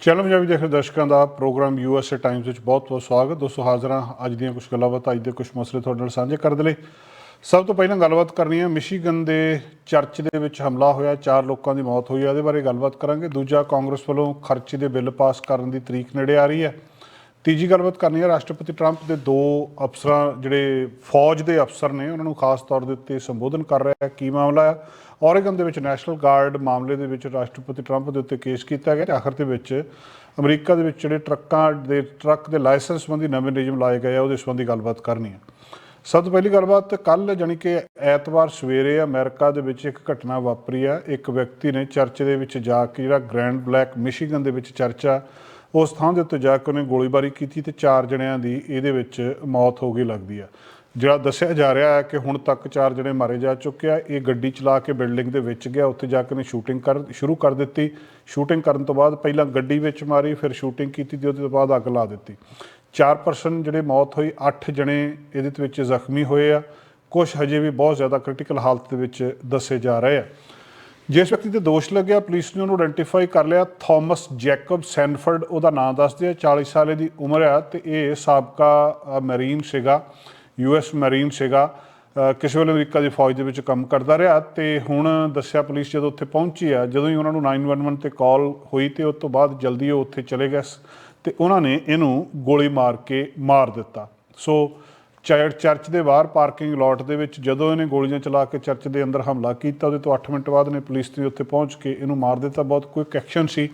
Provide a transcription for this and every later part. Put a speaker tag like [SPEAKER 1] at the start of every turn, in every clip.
[SPEAKER 1] Channel Punjabi ਦੇਖ ਰਹੇ ਦਰਸ਼ਕਾਂ ਦਾ ਪ੍ਰੋਗਰਾਮ ਯੂਐਸਏ ਟਾਈਮਸ ਵਿੱਚ ਬਹੁਤ-ਬਹੁਤ ਸਵਾਗਤ। ਦੋਸਤੋ, ਹਾਜ਼ਰ ਹਾਂ ਅੱਜ ਦੀਆਂ ਕੁਝ ਗੱਲਾਂ ਬਾਤਾਂ, ਅੱਜ ਦੇ ਕੁਝ ਮਸਲੇ ਤੁਹਾਡੇ ਨਾਲ ਸਾਂਝੇ ਕਰਨ ਦੇ ਲਈ। ਸਭ ਤੋਂ ਪਹਿਲਾਂ ਗੱਲਬਾਤ ਕਰਨੀ ਹੈ ਮਿਸ਼ੀਗਨ ਦੇ ਚਰਚ ਦੇ ਵਿੱਚ ਹਮਲਾ ਹੋਇਆ, ਚਾਰ ਲੋਕਾਂ ਦੀ ਮੌਤ ਹੋਈ ਹੈ ਇਹਦੇ ਬਾਰੇ ਗੱਲਬਾਤ ਕਰਾਂਗੇ। ਦੂਜਾ, ਕਾਂਗਰਸ ਵੱਲੋਂ ਖਰਚੇ ਦੇ ਬਿੱਲ ਪਾਸ ਕਰਨ ਦੀ ਤਰੀਕ ਨੇੜੇ ਆ ਰਹੀ ਹੈ। ਤੀਜੀ ਗੱਲਬਾਤ ਕਰਨੀ ਹੈ, ਰਾਸ਼ਟਰਪਤੀ ਟਰੰਪ ਦੇ ਦੋ ਅਫਸਰਾਂ, ਜਿਹੜੇ ਫੌਜ ਦੇ ਅਫਸਰ ਨੇ, ਉਹਨਾਂ ਨੂੰ ਖਾਸ ਤੌਰ ਦੇ ਉੱਤੇ ਸੰਬੋਧਨ ਕਰ ਰਿਹਾ ਹੈ। ਕੀ ਮਾਮਲਾ ਹੈ? ਔਰੇਗਨ ਦੇ ਵਿੱਚ ਨੈਸ਼ਨਲ ਗਾਰਡ ਮਾਮਲੇ ਦੇ ਵਿੱਚ ਰਾਸ਼ਟਰਪਤੀ ਟਰੰਪ ਦੇ ਉੱਤੇ ਕੇਸ ਕੀਤਾ ਗਿਆ ਤੇ ਆਖਰ ਦੇ ਵਿੱਚ ਅਮਰੀਕਾ ਦੇ ਵਿੱਚ ਜਿਹੜੇ ਟਰੱਕਾਂ ਦੇ, ਟਰੱਕ ਦੇ ਲਾਇਸੈਂਸ ਸੰਬੰਧੀ ਨਵੇਂ ਨਿਯਮ ਲਾਏ ਗਏ ਆ, ਉਹਦੇ ਸੰਬੰਧੀ ਗੱਲਬਾਤ ਕਰਨੀ ਹੈ। ਸਭ ਤੋਂ ਪਹਿਲੀ ਗੱਲਬਾਤ ਕੱਲ ਜਾਣੀ ਕਿ ਐਤਵਾਰ ਸਵੇਰੇ ਅਮਰੀਕਾ ਦੇ ਵਿੱਚ ਇੱਕ ਘਟਨਾ ਵਾਪਰੀ ਆ ਇੱਕ ਵਿਅਕਤੀ ਨੇ ਚਰਚ ਦੇ ਵਿੱਚ ਜਾ ਕੇ ਜਿਹੜਾ ਗ੍ਰੈਂਡ ਬਲੈਕ, ਮਿਸ਼ੀਗਨ ਦੇ ਵਿੱਚ ਚਰਚ ਆ ਉਸ ਥਾਂ ਦੇ ਉੱਤੇ ਜਾ ਕੇ ਉਹਨੇ ਗੋਲੀਬਾਰੀ ਕੀਤੀ ਤੇ ਚਾਰ ਜਣਿਆਂ ਦੀ ਇਹਦੇ ਵਿੱਚ ਮੌਤ ਹੋ ਗਈ ਲੱਗਦੀ ਆ। ਜਿਹੜਾ ਦੱਸਿਆ ਜਾ ਰਿਹਾ ਹੈ ਕਿ ਹੁਣ ਤੱਕ ਚਾਰ ਜਣੇ ਮਾਰੇ ਜਾ ਚੁੱਕੇ ਆ। ਇਹ ਗੱਡੀ ਚਲਾ ਕੇ ਬਿਲਡਿੰਗ ਦੇ ਵਿੱਚ ਗਿਆ। ਉੱਥੇ ਜਾ ਕੇ ਉਹਨੇ ਸ਼ੂਟਿੰਗ ਕਰ, ਸ਼ੁਰੂ ਕਰ ਦਿੱਤੀ। ਸ਼ੂਟਿੰਗ ਕਰਨ ਤੋਂ ਬਾਅਦ ਪਹਿਲਾਂ ਗੱਡੀ ਵਿੱਚ ਮਾਰੀ, ਫਿਰ ਸ਼ੂਟਿੰਗ ਕੀਤੀ ਤੇ ਉਹਦੇ ਤੋਂ ਬਾਅਦ ਅੱਗ ਲਾ ਦਿੱਤੀ। ਚਾਰ ਪਰਸਨ ਜਿਹੜੇ ਮੌਤ ਹੋਈ 8 ਜਣੇ ਇਹਦੇ ਵਿੱਚ ਜ਼ਖਮੀ ਹੋਏ ਆ। ਕੁਝ ਹਜੇ ਵੀ ਬਹੁਤ ਜ਼ਿਆਦਾ ਕ੍ਰਿਟੀਕਲ ਹਾਲਤ ਦੇ ਵਿੱਚ ਦੱਸੇ ਜਾ ਰਹੇ ਆ। ਜਿਸ ਵਿਅਕਤੀ ਤੇ ਦੋਸ਼ ਲੱਗਿਆ, ਪੁਲਿਸ ਨੇ ਉਹਨੂੰ ਆਇਡੈਂਟੀਫਾਈ ਕਰ ਲਿਆ। ਥਾਮਸ ਜੈਕਬ ਸੈਨਫਰਡ, ਉਹਦਾ ਨਾਮ ਦੱਸਦੇ ਆ 40 ਸਾਲੇ ਦੀ ਉਮਰ ਆ ਤੇ ਇਹ ਸਾਬਕਾ ਮਰੀਨ ਸੀਗਾ ਯੂਐਸ ਮਰੀਨ ਸੀਗਾ। ਕਿਸੇ ਵੇਲੇ ਅਮਰੀਕਾ ਦੀ ਫੌਜ ਦੇ ਵਿੱਚ ਕੰਮ ਕਰਦਾ ਰਿਹਾ ਤੇ ਹੁਣ ਦੱਸਿਆ ਪੁਲਿਸ ਜਦੋਂ ਉੱਥੇ ਪਹੁੰਚੀ ਆ, ਜਦੋਂ ਹੀ ਉਹਨਾਂ ਨੂੰ 911 ਤੇ ਕਾਲ ਹੋਈ ਤੇ ਉਸ ਤੋਂ ਬਾਅਦ ਜਲਦੀ ਉਹ ਉੱਥੇ ਚਲੇ ਗਏ ਸ- ਤੇ ਉਹਨਾਂ ਨੇ ਇਹਨੂੰ ਗੋਲੀ ਮਾਰ ਕੇ ਮਾਰ ਦਿੱਤਾ। ਸੋ ਚਰਚ ਦੇ ਬਾਹਰ ਪਾਰਕਿੰਗ ਲਾਟ ਦੇ ਵਿੱਚ ਜਦੋਂ ਇਹਨੇ ਗੋਲੀਆਂ ਚਲਾ ਕੇ ਚਰਚ ਦੇ ਅੰਦਰ ਹਮਲਾ ਕੀਤਾ, ਉਹਦੇ ਤੋਂ 8 ਮਿੰਟ ਬਾਅਦ ਨੇ ਪੁਲਿਸ ਦੀ ਉੱਥੇ ਪਹੁੰਚ ਕੇ ਇਹਨੂੰ ਮਾਰ ਦਿੱਤਾ। ਬਹੁਤ ਕੁਇਕ ਐਕਸ਼ਨ ਸੀ।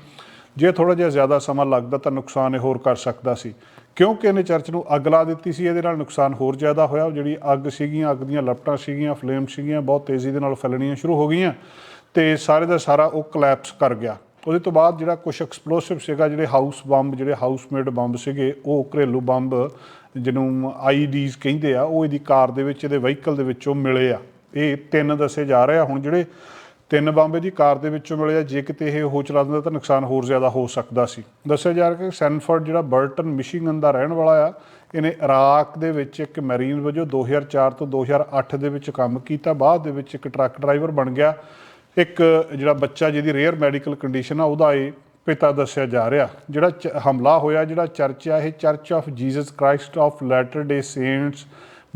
[SPEAKER 1] ਜੇ ਥੋੜਾ ਜਿਹਾ ਜ਼ਿਆਦਾ ਸਮਾਂ ਲੱਗਦਾ ਤਾਂ ਨੁਕਸਾਨ ਇਹ ਹੋਰ ਕਰ ਸਕਦਾ ਸੀ। ਕਿਉਂਕਿ ਇਹਨੇ ਚਰਚ ਨੂੰ ਅੱਗ ਲਾ ਦਿੱਤੀ ਸੀ, ਇਹਦੇ ਨਾਲ ਨੁਕਸਾਨ ਹੋਰ ਜ਼ਿਆਦਾ ਹੋਇਆ। ਜਿਹੜੀ ਅੱਗ ਸੀਗੀਆਂ, ਅੱਗ ਦੀਆਂ ਲਪਟਾਂ ਸੀਗੀਆਂ, ਫਲੇਮ ਸੀਗੀਆਂ, ਬਹੁਤ ਤੇਜ਼ੀ ਦੇ ਨਾਲ ਫੈਲਣੀਆਂ ਸ਼ੁਰੂ ਹੋ ਗਈਆਂ ਤੇ ਸਾਰੇ ਦਾ ਸਾਰਾ ਉਹ ਕਲੈਪਸ ਕਰ ਗਿਆ। ਉਹਦੇ ਤੋਂ ਬਾਅਦ ਜਿਹੜਾ ਕੁਝ ਐਕਸਪਲੋਸਿਵ ਸੀਗਾ, ਜਿਹੜੇ ਹਾਊਸ ਬੰਬ ਜਿਹੜੇ ਹਾਊਸਮੇਡ ਬੰਬ ਸੀਗੇ, ਉਹ ਘਰੇਲੂ ਬੰਬ ਜਿਹਨੂੰ ਆਈਡੀਜ਼ ਕਹਿੰਦੇ ਆ, ਉਹ ਇਹਦੀ ਕਾਰ ਦੇ ਵਿੱਚ, ਇਹਦੇ ਵਹੀਕਲ ਦੇ ਵਿੱਚੋਂ ਮਿਲੇ ਆ। ਇਹ ਤਿੰਨ ਦੱਸੇ ਜਾ ਰਹੇ ਆ। ਹੁਣ ਜਿਹੜੇ ਤਿੰਨ ਬੰਬ ਦੀ ਕਾਰ ਦੇ ਵਿੱਚੋਂ ਮਿਲੇ ਆ, ਜੇ ਕਿਤੇ ਇਹ ਹੋ ਚਲਾ ਦਿੰਦਾ ਤਾਂ ਨੁਕਸਾਨ ਹੋਰ ਜ਼ਿਆਦਾ ਹੋ ਸਕਦਾ ਸੀ। ਦੱਸਿਆ ਜਾ ਰਿਹਾ ਕਿ ਸੈਨਫਰਡ ਜਿਹੜਾ ਬਰਟਨ, ਮਿਸ਼ੀਗਨ ਦਾ ਰਹਿਣ ਵਾਲਾ ਆ, ਇਹਨੇ ਇਰਾਕ ਦੇ ਵਿੱਚ ਇੱਕ ਮੈਰੀਨ ਵਜੋਂ 2004 ਤੋਂ 2008 ਦੇ ਵਿੱਚ ਕੰਮ ਕੀਤਾ। ਬਾਅਦ ਦੇ ਵਿੱਚ ਇੱਕ ਟਰੱਕ ਡਰਾਈਵਰ ਬਣ ਗਿਆ। ਇੱਕ ਜਿਹੜਾ ਬੱਚਾ ਜਿਹਦੀ ਰੇਅਰ ਮੈਡੀਕਲ ਕੰਡੀਸ਼ਨ ਆ, ਉਹਦਾ ਇਹ ਪਿਤਾ ਦੱਸਿਆ ਜਾ ਰਿਹਾ, ਜਿਹੜਾ ਚ- ਹਮਲਾ ਹੋਇਆ, ਜਿਹੜਾ ਚਰਚ ਆ, ਇਹ church of Jesus Christ of latter day saints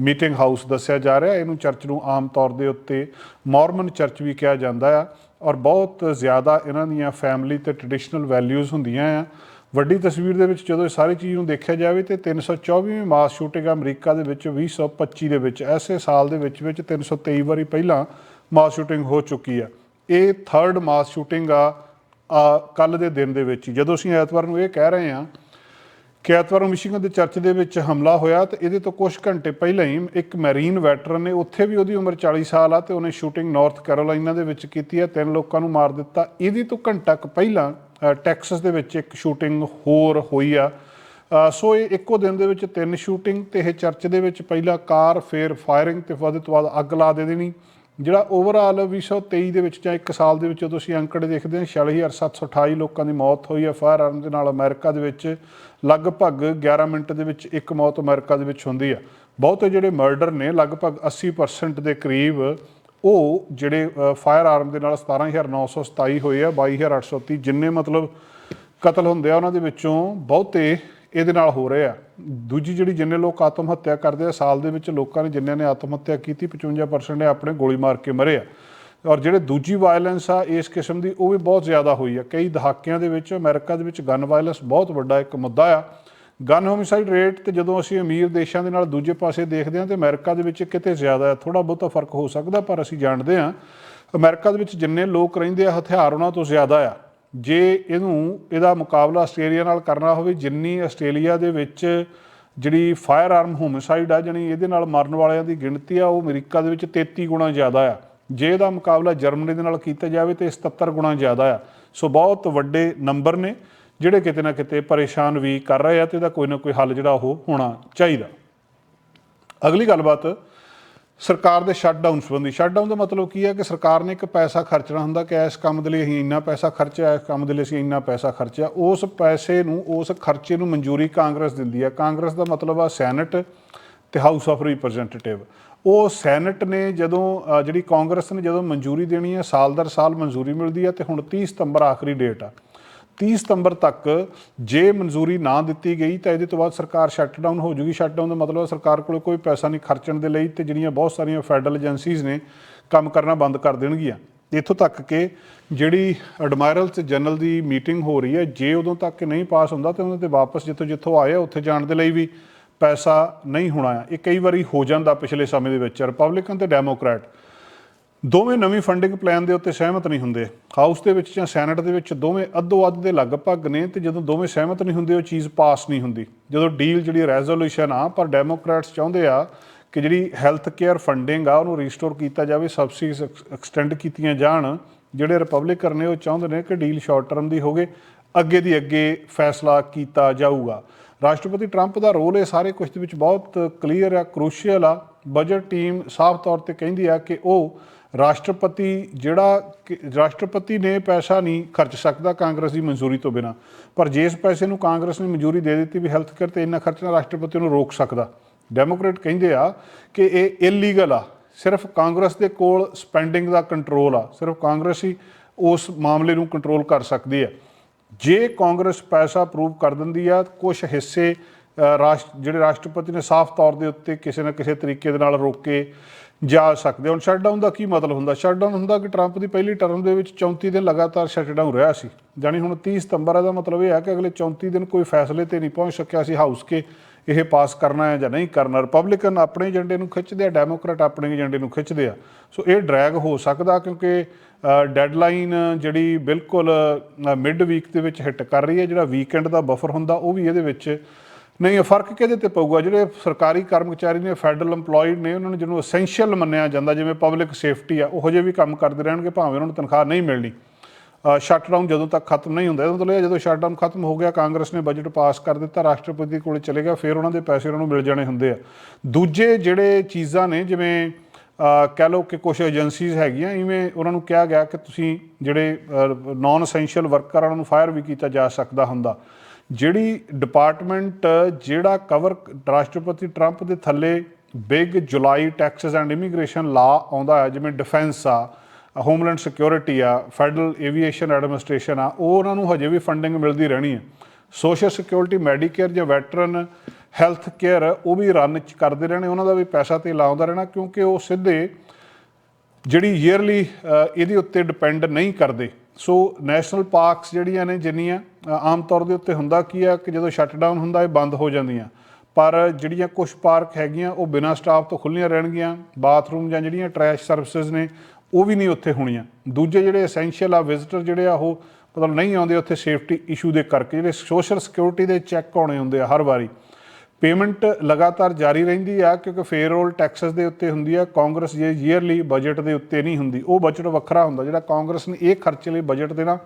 [SPEAKER 1] meeting house ਦੱਸਿਆ ਜਾ ਰਿਹਾ। ਇਹਨੂੰ ਚਰਚ ਨੂੰ ਆਮ ਤੌਰ ਦੇ ਉੱਤੇ ਮਾਰਮਨ ਚਰਚ ਵੀ ਕਿਹਾ ਜਾਂਦਾ ਆ ਔਰ ਬਹੁਤ ਜ਼ਿਆਦਾ ਇਹਨਾਂ ਦੀਆਂ ਫੈਮਿਲੀ ਤੇ ਟ੍ਰੈਡੀਸ਼ਨਲ ਵੈਲਿਊਜ਼ ਹੁੰਦੀਆਂ ਆ। ਵੱਡੀ ਤਸਵੀਰ ਦੇ ਵਿੱਚ ਜਦੋਂ ਇਹ ਸਾਰੀ ਚੀਜ਼ ਨੂੰ ਦੇਖਿਆ ਜਾਵੇ ਤੇ 324ਵੀਂ ਮਾਸ ਸ਼ੂਟਿੰਗ ਅਮਰੀਕਾ ਦੇ ਵਿੱਚ 2025 ਦੇ ਵਿੱਚ, ਐਸੇ ਸਾਲ ਦੇ ਵਿੱਚ ਵਿੱਚ 323 ਵਾਰੀ ਪਹਿਲਾਂ ਮਾਸ ਸ਼ੂਟਿੰਗ ਹੋ ਚੁੱਕੀ ਆ। ਇਹ ਥਰਡ ਮਾਸ ਸ਼ੂਟਿੰਗ ਆ ਆ ਕੱਲ ਦੇ ਦਿਨ ਦੇ ਵਿੱਚ ਹੀ। ਜਦੋਂ ਅਸੀਂ ਐਤਵਾਰ ਨੂੰ ਇਹ ਕਹਿ ਰਹੇ ਹਾਂ ਕਿ ਐਤਵਾਰ ਨੂੰ ਮਿਸ਼ੀਗਨ ਦੇ ਚਰਚ ਦੇ ਵਿੱਚ ਹਮਲਾ ਹੋਇਆ ਤੇ ਇਹਦੇ ਤੋਂ ਕੁਝ ਘੰਟੇ ਪਹਿਲਾਂ ਹੀ ਇੱਕ ਮੈਰੀਨ ਵੈਟਰਨ ਨੇ ਉੱਥੇ ਵੀ ਉਹਦੀ ਉਮਰ 40 ਸਾਲ ਆ ਤੇ ਉਹਨੇ ਸ਼ੂਟਿੰਗ ਨਾਰਥ ਕੈਰੋਲਾਈਨਾ ਦੇ ਵਿੱਚ ਕੀਤੀ ਹੈ ਤਿੰਨ ਲੋਕਾਂ ਨੂੰ ਮਾਰ ਦਿੱਤਾ ਇਹਦੀ ਤੋਂ ਘੰਟਾ ਕੁ ਪਹਿਲਾਂ ਅ, ਟੈਕਸਸ ਦੇ ਵਿੱਚ ਇੱਕ ਸ਼ੂਟਿੰਗ ਹੋਰ ਹੋਈ ਆ ਸੋ ਇਹ ਇੱਕੋ ਦਿਨ ਦੇ ਵਿੱਚ ਤਿੰਨ ਸ਼ੂਟਿੰਗ ਤੇ ਇਹ ਚਰਚ ਦੇ ਵਿੱਚ ਪਹਿਲਾਂ ਕਾਰ ਫੇਰ ਫਾਇਰਿੰਗ ਤੇ ਉਹਦੇ ਤੋਂ ਵੱਧ ਅੱਗ ਲਾ ਦੇ ਦੇਣੀ ਜਿਹੜਾ ਓਵਰਆਲ 2023 ਦੇ ਵਿੱਚ ਜਾਂ ਇੱਕ ਸਾਲ ਦੇ ਵਿੱਚ ਜਦੋਂ ਅਸੀਂ ਅੰਕੜੇ ਦੇਖਦੇ ਹਾਂ 46728 ਲੋਕਾਂ ਦੀ ਮੌਤ ਹੋਈ ਹੈ ਫਾਇਰ ਆਰਮ ਦੇ ਨਾਲ ਅਮਰੀਕਾ ਦੇ ਵਿੱਚ। ਲਗਭਗ 11 ਮਿੰਟ ਦੇ ਵਿੱਚ ਇੱਕ ਮੌਤ ਅਮਰੀਕਾ ਦੇ ਵਿੱਚ ਹੁੰਦੀ ਆ ਬਹੁਤੇ ਜਿਹੜੇ ਮਰਡਰ ਨੇ, ਲਗਭਗ 80% ਦੇ ਕਰੀਬ ਉਹ ਜਿਹੜੇ ਫਾਇਰ ਆਰਮ ਦੇ ਨਾਲ 17927 ਹੋਏ ਆ 22830 ਜਿੰਨੇ ਮਤਲਬ ਕਤਲ ਹੁੰਦੇ ਆ ਉਹਨਾਂ ਦੇ ਵਿੱਚੋਂ ਬਹੁਤੇ ਇਹਦੇ ਨਾਲ ਹੋ ਰਹੇ ਆ। ਦੂਜੀ ਜਿਹੜੀ ਜਿੰਨੇ ਲੋਕ ਆਤਮ ਹੱਤਿਆ ਕਰਦੇ ਆ, ਸਾਲ ਦੇ ਵਿੱਚ ਲੋਕਾਂ ਨੇ ਜਿੰਨਿਆਂ ਨੇ ਆਤਮ ਹੱਤਿਆ ਕੀਤੀ 55% ਨੇ ਆਪਣੇ ਗੋਲੀ ਮਾਰ ਕੇ ਮਰੇ ਆ। ਔਰ ਜਿਹੜੇ ਦੂਜੀ ਵਾਇਲੈਂਸ ਆ, ਇਸ ਕਿਸਮ ਦੀ ਉਹ ਵੀ ਬਹੁਤ ਜ਼ਿਆਦਾ ਹੋਈ ਆ। ਕਈ ਦਹਾਕਿਆਂ ਦੇ ਵਿੱਚ ਅਮਰੀਕਾ ਦੇ ਵਿੱਚ ਗਨ ਵਾਇਲੈਂਸ ਬਹੁਤ ਵੱਡਾ ਇੱਕ ਮੁੱਦਾ ਆ। ਗਨ ਹੋਮਿਸਾਈਡ ਰੇਟ ਤੇ ਜਦੋਂ ਅਸੀਂ ਅਮੀਰ ਦੇਸ਼ਾਂ ਦੇ ਨਾਲ ਦੂਜੇ ਪਾਸੇ ਦੇਖਦੇ ਹਾਂ ਤੇ ਅਮਰੀਕਾ ਦੇ ਵਿੱਚ ਕਿਤੇ ਜ਼ਿਆਦਾ ਹੈ ਥੋੜਾ ਬਹੁਤਾ ਫ਼ਰਕ ਹੋ ਸਕਦਾ ਪਰ ਅਸੀਂ ਜਾਣਦੇ ਹਾਂ, ਅਮਰੀਕਾ ਦੇ ਵਿੱਚ ਜਿੰਨੇ ਲੋਕ ਰਹਿੰਦੇ ਆ, ਹਥਿਆਰ ਉਹਨਾਂ ਤੋਂ ਜ਼ਿਆਦਾ ਆ। ਜੇ ਇਹਨੂੰ, ਇਹਦਾ ਮੁਕਾਬਲਾ ਆਸਟ੍ਰੇਲੀਆ ਨਾਲ ਕਰਨਾ ਹੋਵੇ, ਜਿੰਨੀ ਆਸਟ੍ਰੇਲੀਆ ਦੇ ਵਿੱਚ ਜਿਹੜੀ ਫਾਇਰ ਆਰਮ ਹੋਮਿਸਾਈਡ ਆ, ਜਾਣੀ ਇਹਦੇ ਨਾਲ ਮਰਨ ਵਾਲਿਆਂ ਦੀ ਗਿਣਤੀ ਆ, ਉਹ ਅਮਰੀਕਾ ਦੇ ਵਿੱਚ 33 ਗੁਣਾ ਜ਼ਿਆਦਾ ਆ। ਜੇ ਇਹਦਾ ਮੁਕਾਬਲਾ ਜਰਮਨੀ ਦੇ ਨਾਲ ਕੀਤਾ ਜਾਵੇ, ਤੇ 77 ਗੁਣਾ ਜ਼ਿਆਦਾ ਆ। ਸੋ ਬਹੁਤ ਵੱਡੇ ਨੰਬਰ ਨੇ, ਜਿਹੜੇ ਕਿਤੇ ਨਾ ਕਿਤੇ ਪਰੇਸ਼ਾਨ ਵੀ ਕਰ ਰਹੇ ਆ, ਤੇ ਇਹਦਾ ਕੋਈ ਨਾ ਕੋਈ ਹੱਲ ਜਿਹੜਾ ਉਹ ਹੋਣਾ ਚਾਹੀਦਾ। ਅਗਲੀ ਗੱਲਬਾਤ ਸਰਕਾਰ ਦੇ ਸ਼ਟਡਾਊਨ ਸੰਬੰਧੀ। ਸ਼ਟਡਾਊਨ ਦਾ ਮਤਲਬ ਕੀ ਹੈ ਕਿ ਸਰਕਾਰ ਨੇ ਇੱਕ ਪੈਸਾ ਖਰਚਣਾ ਹੁੰਦਾ ਕਿ ਇਸ ਕੰਮ ਦੇ ਲਈ ਅਸੀਂ ਇੰਨਾ ਪੈਸਾ ਖਰਚਿਆ, ਇਸ ਕੰਮ ਦੇ ਲਈ ਅਸੀਂ ਇੰਨਾ ਪੈਸਾ ਖਰਚਿਆ। ਉਸ ਪੈਸੇ ਨੂੰ, ਉਸ ਖਰਚੇ ਨੂੰ ਮਨਜ਼ੂਰੀ ਕਾਂਗਰਸ ਦਿੰਦੀ ਹੈ। ਕਾਂਗਰਸ ਦਾ ਮਤਲਬ ਆ ਸੈਨੇਟ ਤੇ ਹਾਊਸ ਆਫ ਰਿਪਰੈਜ਼ੈਂਟੇਟਿਵ ਉਹ ਸੈਨੇਟ ਨੇ ਜਦੋਂ ਜਿਹੜੀ ਕਾਂਗਰਸ ਨੇ ਜਦੋਂ ਮਨਜ਼ੂਰੀ ਦੇਣੀ ਹੈ, ਸਾਲ ਦਰ ਸਾਲ ਮਨਜ਼ੂਰੀ ਮਿਲਦੀ ਹੈ ਤੇ ਹੁਣ 30 ਸਤੰਬਰ ਆਖਰੀ ਡੇਟ ਆ। 30 ਸਤੰਬਰ ਤੱਕ ਜੇ ਮਨਜ਼ੂਰੀ ਨਾ ਦਿੱਤੀ ਗਈ ਤਾਂ ਇਹਦੇ ਤੋਂ ਬਾਅਦ ਸਰਕਾਰ ਸ਼ਟਡਾਊਨ ਹੋ ਜੂਗੀ। ਸ਼ਟਡਾਊਨ ਦਾ ਮਤਲਬ ਹੈ ਸਰਕਾਰ ਕੋਲ ਕੋਈ ਪੈਸਾ ਨਹੀਂ ਖਰਚਣ ਦੇ ਲਈ ਤੇ ਜਿਹੜੀਆਂ ਬਹੁਤ ਸਾਰੀਆਂ ਫੈਡਰਲ ਏਜੰਸੀਜ਼ ਨੇ ਕੰਮ ਕਰਨਾ ਬੰਦ ਕਰ ਦੇਣਗੀਆਂ। ਇੱਥੋਂ ਤੱਕ ਕਿ ਜਿਹੜੀ ਐਡਮਾਇਰਲ ਤੇ ਜਨਰਲ ਦੀ ਮੀਟਿੰਗ ਹੋ ਰਹੀ ਹੈ, ਜੇ ਉਦੋਂ ਤੱਕ ਨਹੀਂ ਪਾਸ ਹੁੰਦਾ ਤੇ ਉਹਨਾਂ ਤੇ ਵਾਪਸ ਜਿੱਥੋਂ ਜਿੱਥੋਂ ਆਏ ਆ, ਉੱਥੇ ਜਾਣ ਦੇ ਲਈ ਵੀ ਪੈਸਾ ਨਹੀਂ ਹੋਣਾ ਆ। ਇਹ ਕਈ ਵਾਰੀ ਹੋ ਜਾਂਦਾ ਪਿਛਲੇ ਸਮੇਂ ਦੇ ਵਿੱਚ। ਰਿਪਬਲਿਕਨ ਤੇ ਡੈਮੋਕ੍ਰੈਟ ਦੋਵੇਂ ਨਵੀਂ ਫੰਡਿੰਗ ਪਲਾਨ ਦੇ ਉੱਤੇ ਸਹਿਮਤ ਨਹੀਂ ਹੁੰਦੇ। ਹਾਊਸ ਦੇ ਵਿੱਚ ਜਾਂ ਸੈਨੇਟ ਦੇ ਵਿੱਚ ਦੋਵੇਂ ਅੱਧੋ ਅੱਧ ਦੇ ਲਗਭਗ ਨੇ ਤੇ ਜਦੋਂ ਦੋਵੇਂ ਸਹਿਮਤ ਨਹੀਂ ਹੁੰਦੇ, ਉਹ ਚੀਜ਼ ਪਾਸ ਨਹੀਂ ਹੁੰਦੀ। ਜਦੋਂ ਡੀਲ ਜਿਹੜੀ ਰੈਜ਼ੋਲੂਸ਼ਨ ਆ, ਪਰ ਡੈਮੋਕ੍ਰੈਟਸ ਚਾਹੁੰਦੇ ਆ ਕਿ ਜਿਹੜੀ ਹੈਲਥ ਕੇਅਰ ਫੰਡਿੰਗ ਆ, ਉਹਨੂੰ ਰੀਸਟੋਰ ਕੀਤਾ ਜਾਵੇ ਸਬਸਿਡੀਜ਼ ਐਕਸਟੈਂਡ ਕੀਤੀਆਂ ਜਾਣ। ਜਿਹੜੇ ਰਿਪਬਲਿਕਨ ਨੇ, ਉਹ ਚਾਹੁੰਦੇ ਨੇ ਕਿ ਡੀਲ ਸ਼ਾਰਟ ਟਰਮ ਦੀ ਹੋਵੇ, ਅੱਗੇ ਦੀ ਅੱਗੇ ਫੈਸਲਾ ਕੀਤਾ ਜਾਊਗਾ। ਰਾਸ਼ਟਰਪਤੀ ਟਰੰਪ ਦਾ ਰੋਲ ਇਹ ਸਾਰੇ ਕੁਝ ਦੇ ਵਿੱਚ ਬਹੁਤ ਕਲੀਅਰ ਆ ਕ੍ਰੂਸ਼ੀਅਲ ਆ। ਬਜਟ ਟੀਮ ਸਾਫ਼ ਤੌਰ ਤੇ ਕਹਿੰਦੀ ਆ ਕਿ ਉਹ ਰਾਸ਼ਟਰਪਤੀ ਜਿਹੜਾ ਕਿ ਰਾਸ਼ਟਰਪਤੀ ਨੇ ਪੈਸਾ ਨਹੀਂ ਖਰਚ ਸਕਦਾ ਕਾਂਗਰਸ ਦੀ ਮਨਜ਼ੂਰੀ ਤੋਂ ਬਿਨਾ ਪਰ ਜੇ ਇਸ ਪੈਸੇ ਨੂੰ ਕਾਂਗਰਸ ਨੇ ਮਨਜ਼ੂਰੀ ਦੇ ਦਿੱਤੀ ਵੀ ਹੈਲਥ ਕੇਅਰ ਤੇ ਇੰਨਾ ਖਰਚਣਾ ਰਾਸ਼ਟਰਪਤੀ ਨੂੰ ਰੋਕ ਸਕਦਾ। ਡੈਮੋਕ੍ਰੇਟ ਕਹਿੰਦੇ ਆ ਕਿ ਇਹ ਇਲੀਗਲ ਆ ਸਿਰਫ ਕਾਂਗਰਸ ਦੇ ਕੋਲ ਸਪੈਂਡਿੰਗ ਦਾ ਕੰਟਰੋਲ ਆ ਸਿਰਫ ਕਾਂਗਰਸ ਹੀ ਉਸ ਮਾਮਲੇ ਨੂੰ ਕੰਟਰੋਲ ਕਰ ਸਕਦੀ ਆ ਜੇ ਕਾਂਗਰਸ ਪੈਸਾ ਅਪਰੂਵ ਕਰ ਦਿੰਦੀ ਆ ਕੁਝ ਹਿੱਸੇ ਅ, ਜਿਹੜੇ ਰਾਸ਼ਟਰਪਤੀ ਨੇ ਸਾਫ਼ ਤੌਰ ਦੇ ਉੱਤੇ ਕਿਸੇ ਨਾ ਕਿਸੇ ਤਰੀਕੇ ਦੇ ਨਾਲ ਰੋਕੇ ਜਾ ਸਕਦੇ ਹੁਣ ਸ਼ਟਡਾਊਨ ਦਾ ਕੀ ਮਤਲਬ ਹੁੰਦਾ? ਸ਼ਟਡਾਊਨ ਹੁੰਦਾ ਕਿ ਟਰੰਪ ਦੀ ਪਹਿਲੀ ਟਰਮ ਦੇ ਵਿੱਚ 34 ਦਿਨ ਲਗਾਤਾਰ ਸ਼ਟਡਾਊਨ ਰਿਹਾ ਸੀ। ਜਾਣੀ ਹੁਣ 30 ਸਤੰਬਰ ਇਹਦਾ ਮਤਲਬ ਇਹ ਹੈ ਕਿ ਅਗਲੇ 34 ਦਿਨ ਕੋਈ ਫੈਸਲੇ ਤੇ ਨਹੀਂ ਪਹੁੰਚ ਸਕਿਆ ਸੀ ਹਾਊਸ ਕੇ, ਇਹ ਪਾਸ ਕਰਨਾ ਹੈ ਜਾਂ ਨਹੀਂ ਕਰਨਾ। ਰਿਪਬਲਿਕਨ ਆਪਣੇ ਏਜੰਡੇ ਨੂੰ ਖਿੱਚਦੇ ਆ ਡੈਮੋਕ੍ਰੇਟ ਆਪਣੇ ਏਜੰਡੇ ਨੂੰ ਖਿੱਚਦੇ ਆ। ਸੋ ਇਹ ਡਰੈਗ ਹੋ ਸਕਦਾ ਕਿਉਂਕਿ ਡੈਡਲਾਈਨ ਜਿਹੜੀ ਬਿਲਕੁਲ ਮਿਡ ਵੀਕ ਦੇ ਵਿੱਚ ਹਿੱਟ ਕਰ ਰਹੀ ਹੈ। ਜਿਹੜਾ ਵੀਕਐਂਡ ਦਾ ਬਫਰ ਹੁੰਦਾ, ਉਹ ਵੀ ਇਹਦੇ ਵਿੱਚ ਨਹੀਂ, ਇਹ ਫ਼ਰਕ ਕਿਹਦੇ ਤੇ ਪਊਗਾ? ਜਿਹੜੇ ਸਰਕਾਰੀ ਕਰਮਚਾਰੀ ਨੇ ਫੈਡਰਲ EMPLOYED ਨੇ, ਉਹਨਾਂ ਨੂੰ ਜਿਹਨੂੰ ਐਸੈਂਸ਼ੀਅਲ ਮੰਨਿਆ ਜਾਂਦਾ, ਜਿਵੇਂ ਪਬਲਿਕ ਸੇਫਟੀ ਆ, ਉਹ ਹਜੇ ਵੀ ਕੰਮ ਕਰਦੇ ਰਹਿਣਗੇ, ਭਾਵੇਂ ਉਹਨਾਂ ਨੂੰ ਤਨਖਾਹ ਨਹੀਂ ਮਿਲਣੀ। ਸ਼ਟਡਾਊਨ ਜਦੋਂ ਤੱਕ ਖਤਮ ਨਹੀਂ ਹੁੰਦਾ ਇਹਦਾ ਮਤਲਬ ਇਹ ਜਦੋਂ ਸ਼ਟਡਾਊਨ ਖਤਮ ਹੋ ਗਿਆ, ਕਾਂਗਰਸ ਨੇ ਬਜਟ ਪਾਸ ਕਰ ਦਿੱਤਾ, ਰਾਸ਼ਟਰਪਤੀ ਕੋਲ ਚਲੇ ਗਿਆ, ਫਿਰ ਉਹਨਾਂ ਦੇ ਪੈਸੇ ਉਹਨਾਂ ਨੂੰ ਮਿਲ ਜਾਣੇ ਹੁੰਦੇ ਆ। ਦੂਜੇ ਜਿਹੜੇ ਚੀਜ਼ਾਂ ਨੇ, ਜਿਵੇਂ ਕਹਿ ਲਓ ਕਿ ਕੁਝ ਏਜੰਸੀਜ਼ ਹੈਗੀਆਂ, ਇਵੇਂ ਉਹਨਾਂ ਨੂੰ ਕਿਹਾ ਗਿਆ ਕਿ ਤੁਸੀਂ ਜਿਹੜੇ ਨਾਨ ਐਸੈਂਸ਼ੀਅਲ ਵਰਕਰ ਉਹਨਾਂ ਨੂੰ ਫਾਇਰ ਵੀ ਕੀਤਾ ਜਾ ਸਕਦਾ ਹੁੰਦਾ। ਜਿਹੜੀ ਡਿਪਾਰਟਮੈਂਟ ਜਿਹੜਾ ਕਵਰ ਰਾਸ਼ਟਰਪਤੀ ਟਰੰਪ ਦੇ ਥੱਲੇ big July taxes and immigration law ਆਉਂਦਾ ਹੈ ਜਿਵੇਂ ਡਿਫੈਂਸ ਆ ਹੋਮਲੈਂਡ ਸਿਕਿਉਰਿਟੀ ਆ ਫੈਡਰਲ ਏਵੀਏਸ਼ਨ ਐਡਮਿਨਿਸਟ੍ਰੇਸ਼ਨ ਆ, ਉਹ ਉਹਨਾਂ ਨੂੰ ਹਜੇ ਵੀ ਫੰਡਿੰਗ ਮਿਲਦੀ ਰਹਿਣੀ ਹੈ ਸੋਸ਼ਲ ਸਿਕਿਉਰਿਟੀ ਮੈਡੀਕੇਅਰ ਜਾਂ ਵੈਟਰਨ ਹੈਲਥ ਕੇਅਰ ਉਹ ਵੀ ਰਨ 'ਚ ਕਰਦੇ ਰਹਿਣੇ, ਉਹਨਾਂ ਦਾ ਵੀ ਪੈਸਾ ਤੇ ਲਾਉਂਦਾ ਰਹਿਣਾ, ਕਿਉਂਕਿ ਉਹ ਸਿੱਧੇ ਜਿਹੜੀ ਈਅਰਲੀ ਇਹਦੇ ਉੱਤੇ ਡਿਪੈਂਡ ਨਹੀਂ ਕਰਦੇ। ਸੋ ਨੈਸ਼ਨਲ ਪਾਰਕਸ ਜਿਹੜੀਆਂ ਨੇ, ਜਿੰਨੀਆਂ ਆਮ ਤੌਰ ਦੇ ਉੱਤੇ ਹੁੰਦਾ ਕੀ ਆ ਕਿ ਜਦੋਂ ਸ਼ਟਡਾਊਨ ਹੁੰਦਾ, ਇਹ ਬੰਦ ਹੋ ਜਾਂਦੀਆਂ। ਪਰ ਜਿਹੜੀਆਂ ਕੁਝ ਪਾਰਕ ਹੈਗੀਆਂ, ਉਹ ਬਿਨਾਂ ਸਟਾਫ ਤੋਂ ਖੁੱਲੀਆਂ ਰਹਿਣਗੀਆਂ। ਬਾਥਰੂਮ ਜਾਂ ਜਿਹੜੀਆਂ ਟਰੈਸ਼ ਸਰਵਿਸਿਜ਼ ਨੇ, ਉਹ ਵੀ ਨਹੀਂ ਉੱਥੇ ਹੋਣੀਆਂ। ਦੂਜੇ ਜਿਹੜੇ ਐਸੈਂਸ਼ੀਅਲ ਆ ਵਿਜ਼ਿਟਰ ਜਿਹੜੇ ਆ, ਉਹ ਮਤਲਬ ਨਹੀਂ ਆਉਂਦੇ ਉੱਥੇ ਸੇਫਟੀ ਇਸ਼ੂ ਦੇ ਕਰਕੇ। ਜਿਹੜੇ ਸੋਸ਼ਲ ਸਿਕਿਉਰਿਟੀ ਦੇ ਚੈੱਕ ਆਉਣੇ ਹੁੰਦੇ ਆ, ਹਰ ਵਾਰੀ। ਪੇਮੈਂਟ ਲਗਾਤਾਰ ਜਾਰੀ ਰਹਿੰਦੀ ਆ, ਕਿਉਂਕਿ ਫੇਰੋਲ ਟੈਕਸਸ ਦੇ ਉੱਤੇ ਹੁੰਦੀ ਆ, ਕਾਂਗਰਸ ਜੇ ਈਅਰਲੀ ਬਜਟ ਦੇ ਉੱਤੇ ਨਹੀਂ ਹੁੰਦੀ, ਉਹ ਬਜਟ ਵੱਖਰਾ ਹੁੰਦਾ, ਜਿਹੜਾ ਕਾਂਗਰਸ ਨੇ ਇਹ ਖਰਚੇ ਲਈ ਬਜਟ ਦੇਣਾ,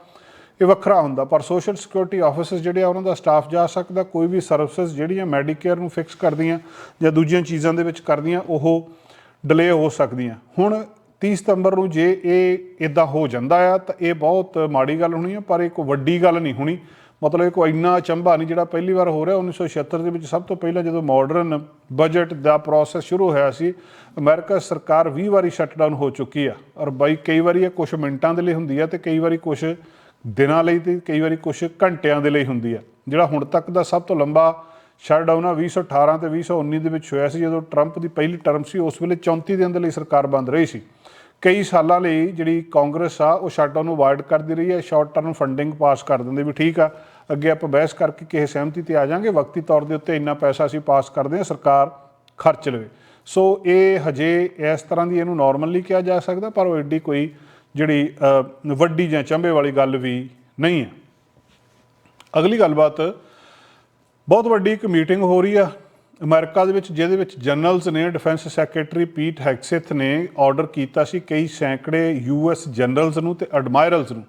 [SPEAKER 1] ਇਹ ਵੱਖਰਾ ਹੁੰਦਾ, ਪਰ ਸੋਸ਼ਲ ਸਿਕਿਉਰਿਟੀ ਆਫਿਸਸ ਜਿਹੜੇ ਆ, ਉਹਨਾਂ ਦਾ ਸਟਾਫ ਜਾ ਸਕਦਾ, ਕੋਈ ਵੀ ਸਰਵਿਸਿਜ਼ ਜਿਹੜੀਆਂ ਮੈਡੀਕੇਅਰ ਨੂੰ ਫਿਕਸ ਕਰਦੀਆਂ ਜਾਂ ਦੂਜੀਆਂ ਚੀਜ਼ਾਂ ਦੇ ਵਿੱਚ ਕਰਦੀਆਂ, ਉਹ ਡਿਲੇ ਹੋ ਸਕਦੀਆਂ। ਹੁਣ 30 ਸਤੰਬਰ ਨੂੰ ਜੇ ਇਹ ਇਦਾਂ ਹੋ ਜਾਂਦਾ ਆ, ਤਾਂ ਇਹ ਬਹੁਤ ਮਾੜੀ ਗੱਲ ਹੋਣੀ ਆ, ਪਰ ਇੱਕ ਵੱਡੀ ਗੱਲ ਨਹੀਂ ਹੋਣੀ ਮਤਲਬ ਕੋਈ ਇੰਨਾ ਅਚੰਭਾ ਨਹੀਂ ਜਿਹੜਾ ਪਹਿਲੀ ਵਾਰ ਹੋ ਰਿਹਾ 1976 ਦੇ ਵਿੱਚ ਸਭ ਤੋਂ ਪਹਿਲਾਂ ਜਦੋਂ ਮਾਡਰਨ ਬਜਟ ਦਾ ਪ੍ਰੋਸੈਸ ਸ਼ੁਰੂ ਹੋਇਆ ਸੀ, ਅਮਰੀਕਾ ਸਰਕਾਰ 20 ਵਾਰੀ ਸ਼ਟਡਾਊਨ ਹੋ ਚੁੱਕੀ ਆ। ਔਰ ਬਾਈ, ਕਈ ਵਾਰੀ ਇਹ ਕੁਝ ਮਿੰਟਾਂ ਦੇ ਲਈ ਹੁੰਦੀ ਆ ਤੇ ਕਈ ਵਾਰੀ ਕੁਝ ਦਿਨਾਂ ਲਈ ਤੇ ਕਈ ਵਾਰੀ ਕੁਝ ਘੰਟਿਆਂ ਦੇ ਲਈ ਹੁੰਦੀ ਆ। ਜਿਹੜਾ ਹੁਣ ਤੱਕ ਦਾ ਸਭ ਤੋਂ ਲੰਬਾ ਸ਼ਟਡਾਊਨ ਆ 2018 ਤੇ 2019 ਦੇ ਵਿੱਚ ਹੋਇਆ ਸੀ, ਜਦੋਂ ਟਰੰਪ ਦੀ ਪਹਿਲੀ ਟਰਮ ਸੀ, ਉਸ ਵੇਲੇ 34 ਦਿਨ ਦੇ ਲਈ ਸਰਕਾਰ ਬੰਦ ਰਹੀ ਸੀ। ਕਈ ਸਾਲਾਂ ਲਈ ਜਿਹੜੀ ਕਾਂਗਰਸ ਆ, ਉਹ ਸ਼ਟਡਾਊਨ ਨੂੰ ਅਵਾਇਡ ਕਰਦੀ ਰਹੀ ਹੈ ਸ਼ਾਰਟ ਟਰਮ ਫੰਡਿੰਗ ਪਾਸ ਕਰ ਦਿੰਦੇ ਵੀ ਠੀਕ ਆ। ਅੱਗੇ ਆਪਾਂ ਬਹਿਸ ਕਰਕੇ ਕਿਸੇ ਸਹਿਮਤੀ ਤੇ ਆ ਜਾਾਂਗੇ। ਵਕਤੀ ਤੌਰ ਦੇ ਉੱਤੇ ਇੰਨਾ ਪੈਸਾ ਅਸੀਂ ਪਾਸ ਕਰਦੇ ਹਾਂ, ਸਰਕਾਰ ਖਰਚ ਲਵੇ। ਸੋ ਇਹ ਹਜੇ ਇਸ ਤਰ੍ਹਾਂ ਦੀ ਇਹਨੂੰ ਨਾਰਮਲੀ ਕਿਹਾ ਜਾ ਸਕਦਾ, ਪਰ ਉਹ ਐਡੀ ਕੋਈ ਜਿਹੜੀ ਵੱਡੀ ਜਾਂ ਚੰਬੇ ਵਾਲੀ ਗੱਲ ਵੀ ਨਹੀਂ ਹੈ। ਅਗਲੀ ਗੱਲਬਾਤ, ਬਹੁਤ ਵੱਡੀ ਇੱਕ ਮੀਟਿੰਗ ਹੋ ਰਹੀ ਆ। ਅਮਰੀਕਾ ਦੇ ਵਿੱਚ, ਜਿਹਦੇ ਵਿੱਚ ਜਨਰਲਸ ਨੇ, ਡਿਫੈਂਸ ਸੈਕਟਰੀ ਪੀਟ ਹੈਕਸਿਥ ਨੇ ਆਰਡਰ ਕੀਤਾ ਸੀ ਕਈ ਸੈਂਕੜੇ ਯੂਐਸ ਜਨਰਲਸ ਨੂੰ ਤੇ ਐਡਮਾਇਰਲਸ ਨੂੰ।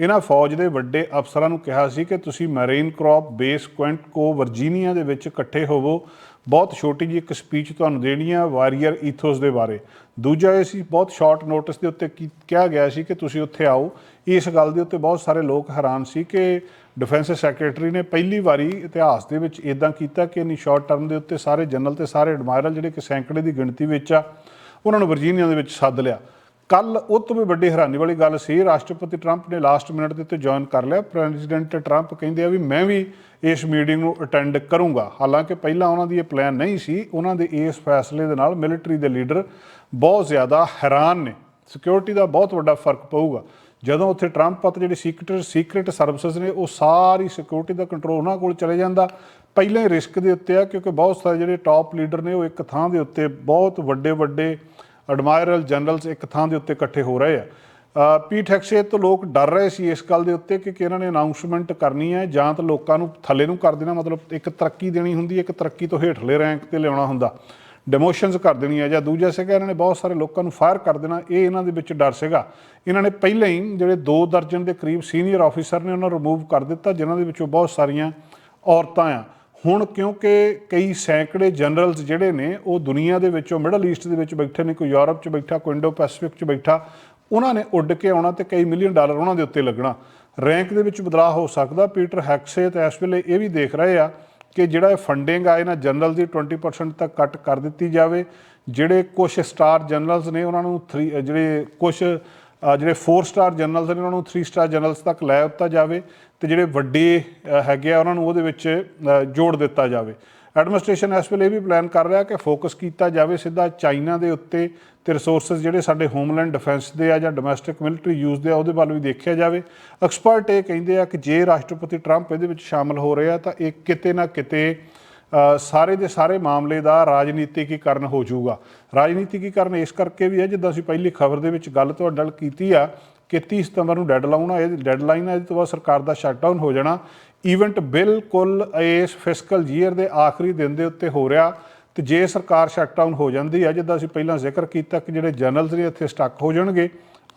[SPEAKER 1] ਇਹਨਾਂ ਫੌਜ ਦੇ ਵੱਡੇ ਅਫਸਰਾਂ ਨੂੰ ਕਿਹਾ ਸੀ ਕਿ ਤੁਸੀਂ marine corps base Quantico Virginia ਦੇ ਵਿੱਚ ਇਕੱਠੇ ਹੋਵੋ। ਬਹੁਤ ਛੋਟੀ ਜਿਹੀ ਇੱਕ ਸਪੀਚ ਤੁਹਾਨੂੰ ਦੇਣੀ ਆ ਵਾਰੀਅਰ ਈਥੋਸ ਦੇ ਬਾਰੇ। ਦੂਜਾ ਇਹ ਸੀ, ਬਹੁਤ ਸ਼ਾਰਟ ਨੋਟਿਸ ਦੇ ਉੱਤੇ ਕੀ- ਕਿਹਾ ਗਿਆ ਸੀ ਕਿ ਤੁਸੀਂ ਉੱਥੇ ਆਓ। ਇਸ ਗੱਲ ਦੇ ਉੱਤੇ ਬਹੁਤ ਸਾਰੇ ਲੋਕ ਹੈਰਾਨ ਸੀ ਕਿ ਡਿਫੈਂਸ ਸੈਕਟਰੀ ਨੇ ਪਹਿਲੀ ਵਾਰੀ ਇਤਿਹਾਸ ਦੇ ਵਿੱਚ ਇਦਾਂ ਕੀਤਾ ਕਿ ਇਨੀ ਸ਼ਾਰਟ ਟਰਮ ਦੇ ਉੱਤੇ ਸਾਰੇ ਜਨਰਲ ਤੇ ਸਾਰੇ ਐਡਮਾਇਰਲ ਜਿਹੜੇ ਕਿ ਸੈਂਕੜੇ ਦੀ ਗਿਣਤੀ ਵਿੱਚ ਆ, ਉਹਨਾਂ ਨੂੰ ਵਰਜੀਨੀਆ ਦੇ ਵਿੱਚ ਸੱਦ ਲਿਆ। ਕੱਲ ਉਹ ਤੋਂ ਵੀ ਵੱਡੀ ਹੈਰਾਨੀ ਵਾਲੀ ਗੱਲ ਸੀ, ਰਾਸ਼ਟਰਪਤੀ ਟਰੰਪ ਨੇ ਲਾਸਟ ਮਿੰਟ ਦੇ ਉੱਤੇ ਜੁਆਇਨ ਕਰ ਲਿਆ। ਪ੍ਰੈਜ਼ੀਡੈਂਟ ਟਰੰਪ ਕਹਿੰਦੇ ਆ ਵੀ ਮੈਂ ਵੀ ਇਸ ਮੀਟਿੰਗ ਨੂੰ ਅਟੈਂਡ ਕਰੂੰਗਾ। ਹਾਲਾਂਕਿ ਪਹਿਲਾਂ ਉਹਨਾਂ ਦੀ ਇਹ ਪਲਾਨ ਨਹੀਂ ਸੀ, ਉਹਨਾਂ ਦੇ ਇਸ ਫੈਸਲੇ ਦੇ ਨਾਲ ਮਿਲਟਰੀ ਦੇ ਲੀਡਰ ਬਹੁਤ ਜ਼ਿਆਦਾ ਹੈਰਾਨ ਨੇ। ਸਿਕਿਉਰਿਟੀ ਦਾ ਬਹੁਤ ਵੱਡਾ ਫ਼ਰਕ ਪਊਗਾ। ਜਦੋਂ ਉੱਥੇ ਟਰੰਪ ਅਤੇ ਜਿਹੜੀ ਸੀਕ੍ਰੀਟ ਸੀਕ੍ਰੀਟ ਸਰਵਿਸਿਜ਼ ਨੇ, ਉਹ ਸਾਰੀ ਸਿਕਿਉਰਿਟੀ ਦਾ ਕੰਟਰੋਲ ਉਹਨਾਂ ਕੋਲ ਚਲੇ ਜਾਂਦਾ। ਪਹਿਲਾਂ ਹੀ ਰਿਸਕ ਦੇ ਉੱਤੇ ਆ, ਕਿਉਂਕਿ ਬਹੁਤ ਸਾਰੇ ਜਿਹੜੇ ਟਾਪ ਲੀਡਰ ਨੇ, ਉਹ ਇੱਕ ਥਾਂ ਦੇ ਉੱਤੇ ਬਹੁਤ ਵੱਡੇ ਵੱਡੇ ਐਡਮਾਇਰਲ ਜਨਰਲਸ ਇੱਕ ਥਾਂ ਦੇ ਉੱਤੇ ਇਕੱਠੇ ਹੋ ਰਹੇ ਆ। ਅ, ਪੀਟ ਤੋਂ ਲੋਕ ਡਰ ਰਹੇ ਸੀ ਇਸ ਗੱਲ ਦੇ ਉੱਤੇ ਕਿ ਕਿ ਇਹਨਾਂ ਨੇ ਅਨਾਉਂਸਮੈਂਟ ਕਰਨੀ ਹੈ ਜਾਂ ਤਾਂ ਲੋਕਾਂ ਨੂੰ ਥੱਲੇ ਨੂੰ ਕਰ ਦੇਣਾ ਮਤਲਬ ਇੱਕ ਤਰੱਕੀ ਦੇਣੀ ਹੁੰਦੀ ਇੱਕ ਤਰੱਕੀ ਤੋਂ ਹੇਠਲੇ ਰੈਂਕ ਤੇ ਲਿਆਉਣਾ ਹੁੰਦਾ ਡਿਮੋਸ਼ਨਸ ਕਰ ਦੇਣੀ ਹੈ ਜਾਂ ਦੂਜਾ ਸੀਗਾ ਇਹਨਾਂ ਨੇ ਬਹੁਤ ਸਾਰੇ ਲੋਕਾਂ ਨੂੰ ਫਾਇਰ ਕਰ ਦੇਣਾ ਇਹ ਇਹਨਾਂ ਦੇ ਵਿੱਚ ਡਰ ਸੀਗਾ। ਇਹਨਾਂ ਨੇ ਪਹਿਲਾਂ ਹੀ ਜਿਹੜੇ ਦੋ ਦਰਜਨ ਦੇ ਕਰੀਬ ਸੀਨੀਅਰ ਆਫੀਸਰ ਨੇ ਉਹਨਾਂ ਨੂੰ ਰਿਮੂਵ ਕਰ ਦਿੱਤਾ ਜਿਨ੍ਹਾਂ ਦੇ ਵਿੱਚੋਂ ਬਹੁਤ ਸਾਰੀਆਂ ਔਰਤਾਂ ਆ। ਹੁਣ ਕਿਉਂਕਿ ਕਈ ਸੈਂਕੜੇ ਜਨਰਲਸ ਜਿਹੜੇ ਨੇ, ਉਹ ਦੁਨੀਆ ਦੇ ਵਿੱਚੋਂ ਮਿਡਲ ਈਸਟ ਦੇ ਵਿੱਚ ਬੈਠੇ ਨੇ, ਕੋਈ ਯੂਰਪ 'ਚ ਬੈਠਾ, ਕੋਈ ਇੰਡੋ ਪੈਸੀਫਿਕ 'ਚ ਬੈਠਾ, ਉਹਨਾਂ ਨੇ ਉੱਡ ਕੇ ਆਉਣਾ ਤੇ ਕਈ ਮਿਲੀਅਨ ਡਾਲਰ ਉਹਨਾਂ ਦੇ ਉੱਤੇ ਲੱਗਣਾ। ਰੈਂਕ ਦੇ ਵਿੱਚ ਬਦਲਾਅ ਹੋ ਸਕਦਾ। ਪੀਟਰ ਹੈਕਸੇ ਤੇ ਇਸ ਵੇਲੇ ਇਹ ਵੀ ਦੇਖ ਰਹੇ ਆ ਕਿ ਜਿਹੜਾ ਇਹ ਫੰਡਿੰਗ ਆ, ਇਹਨਾਂ ਜਨਰਲ ਦੀ 20% ਤੱਕ ਕੱਟ ਕਰ ਦਿੱਤੀ ਜਾਵੇ। ਜਿਹੜੇ ਕੁਝ ਸਟਾਰ ਜਨਰਲਸ ਨੇ, ਉਹਨਾਂ ਨੂੰ 3 ਜਿਹੜੇ ਕੁਝ ਜਿਹੜੇ 4 ਸਟਾਰ ਜਨਰਲਸ ਨੇ, ਉਹਨਾਂ ਨੂੰ 3 ਸਟਾਰ ਜਨਰਲਸ ਤੱਕ ਲੈ ਦਿੱਤਾ ਜਾਵੇ। ਤੇ ਜਿਹੜੇ ਵੱਡੇ ਹੈਗੇ ਆ, ਉਹਨਾਂ ਨੂੰ ਉਹਦੇ ਵਿੱਚ ਜੋੜ ਦਿੱਤਾ ਜਾਵੇ। ਐਡਮਿਨਿਸਟ੍ਰੇਸ਼ਨ ਇਸ ਵੇਲੇ ਵੀ ਪਲਾਨ ਕਰ ਰਿਹਾ ਕਿ ਫੋਕਸ ਕੀਤਾ ਜਾਵੇ ਸਿੱਧਾ ਚਾਈਨਾ ਦੇ ਉੱਤੇ ਤੇ ਰਿਸੋਰਸਸ ਜਿਹੜੇ ਸਾਡੇ ਹੋਮਲੈਂਡ ਡਿਫੈਂਸ ਦੇ ਆ ਜਾਂ ਡੋਮੈਸਟਿਕ ਮਿਲਟਰੀ ਯੂਜ਼ ਦੇ ਆ, ਉਹਦੇ ਵੱਲ ਵੀ ਦੇਖਿਆ ਜਾਵੇ। ਐਕਸਪਰਟ ਇਹ ਕਹਿੰਦੇ ਆ ਕਿ ਜੇ ਰਾਸ਼ਟਰਪਤੀ ਟਰੰਪ ਇਹਦੇ ਵਿੱਚ ਸ਼ਾਮਲ ਹੋ ਰਹੇ ਆ ਤਾਂ ਇਹ ਕਿਤੇ ਨਾ ਕਿਤੇ ਸਾਰੇ ਦੇ ਸਾਰੇ ਮਾਮਲੇ ਦਾ ਰਾਜਨੀਤਿਕੀਕਰਨ ਹੋ ਜਾਊਗਾ। ਰਾਜਨੀਤਿਕੀਕਰਨ ਇਸ ਕਰਕੇ ਵੀ ਹੈ ਜਿੱਦਾਂ ਅਸੀਂ ਪਹਿਲੀ ਖਬਰ ਦੇ ਵਿੱਚ ਗੱਲ ਤੁਹਾਡੇ ਨਾਲ ਕੀਤੀ ਆ ਕਿ 30 ਸਤੰਬਰ ਨੂੰ ਡੈਡਲਾਈਨ ਆ, ਇਹ ਡੈਡਲਾਈਨ ਆ, ਇਹਦੇ ਤੋਂ ਬਾਅਦ ਸਰਕਾਰ ਦਾ ਸ਼ਟਡਾਊਨ ਹੋ ਜਾਣਾ। ਇਵੈਂਟ ਬਿਲਕੁਲ ਇਸ ਫਿਸਕਲ ਈਅਰ ਦੇ ਆਖਰੀ ਦਿਨ ਦੇ ਉੱਤੇ ਹੋ ਰਿਹਾ। ਤੇ ਜੇ ਸਰਕਾਰ ਸ਼ਟਡਾਊਨ ਹੋ ਜਾਂਦੀ ਹੈ ਜਿੱਦਾਂ ਅਸੀਂ ਪਹਿਲਾਂ ਜ਼ਿਕਰ ਕੀਤਾ ਕਿ ਜਿਹੜੇ ਜਨਰਲਸ ਨੇ ਇੱਥੇ ਸਟਕ ਹੋ ਜਾਣਗੇ,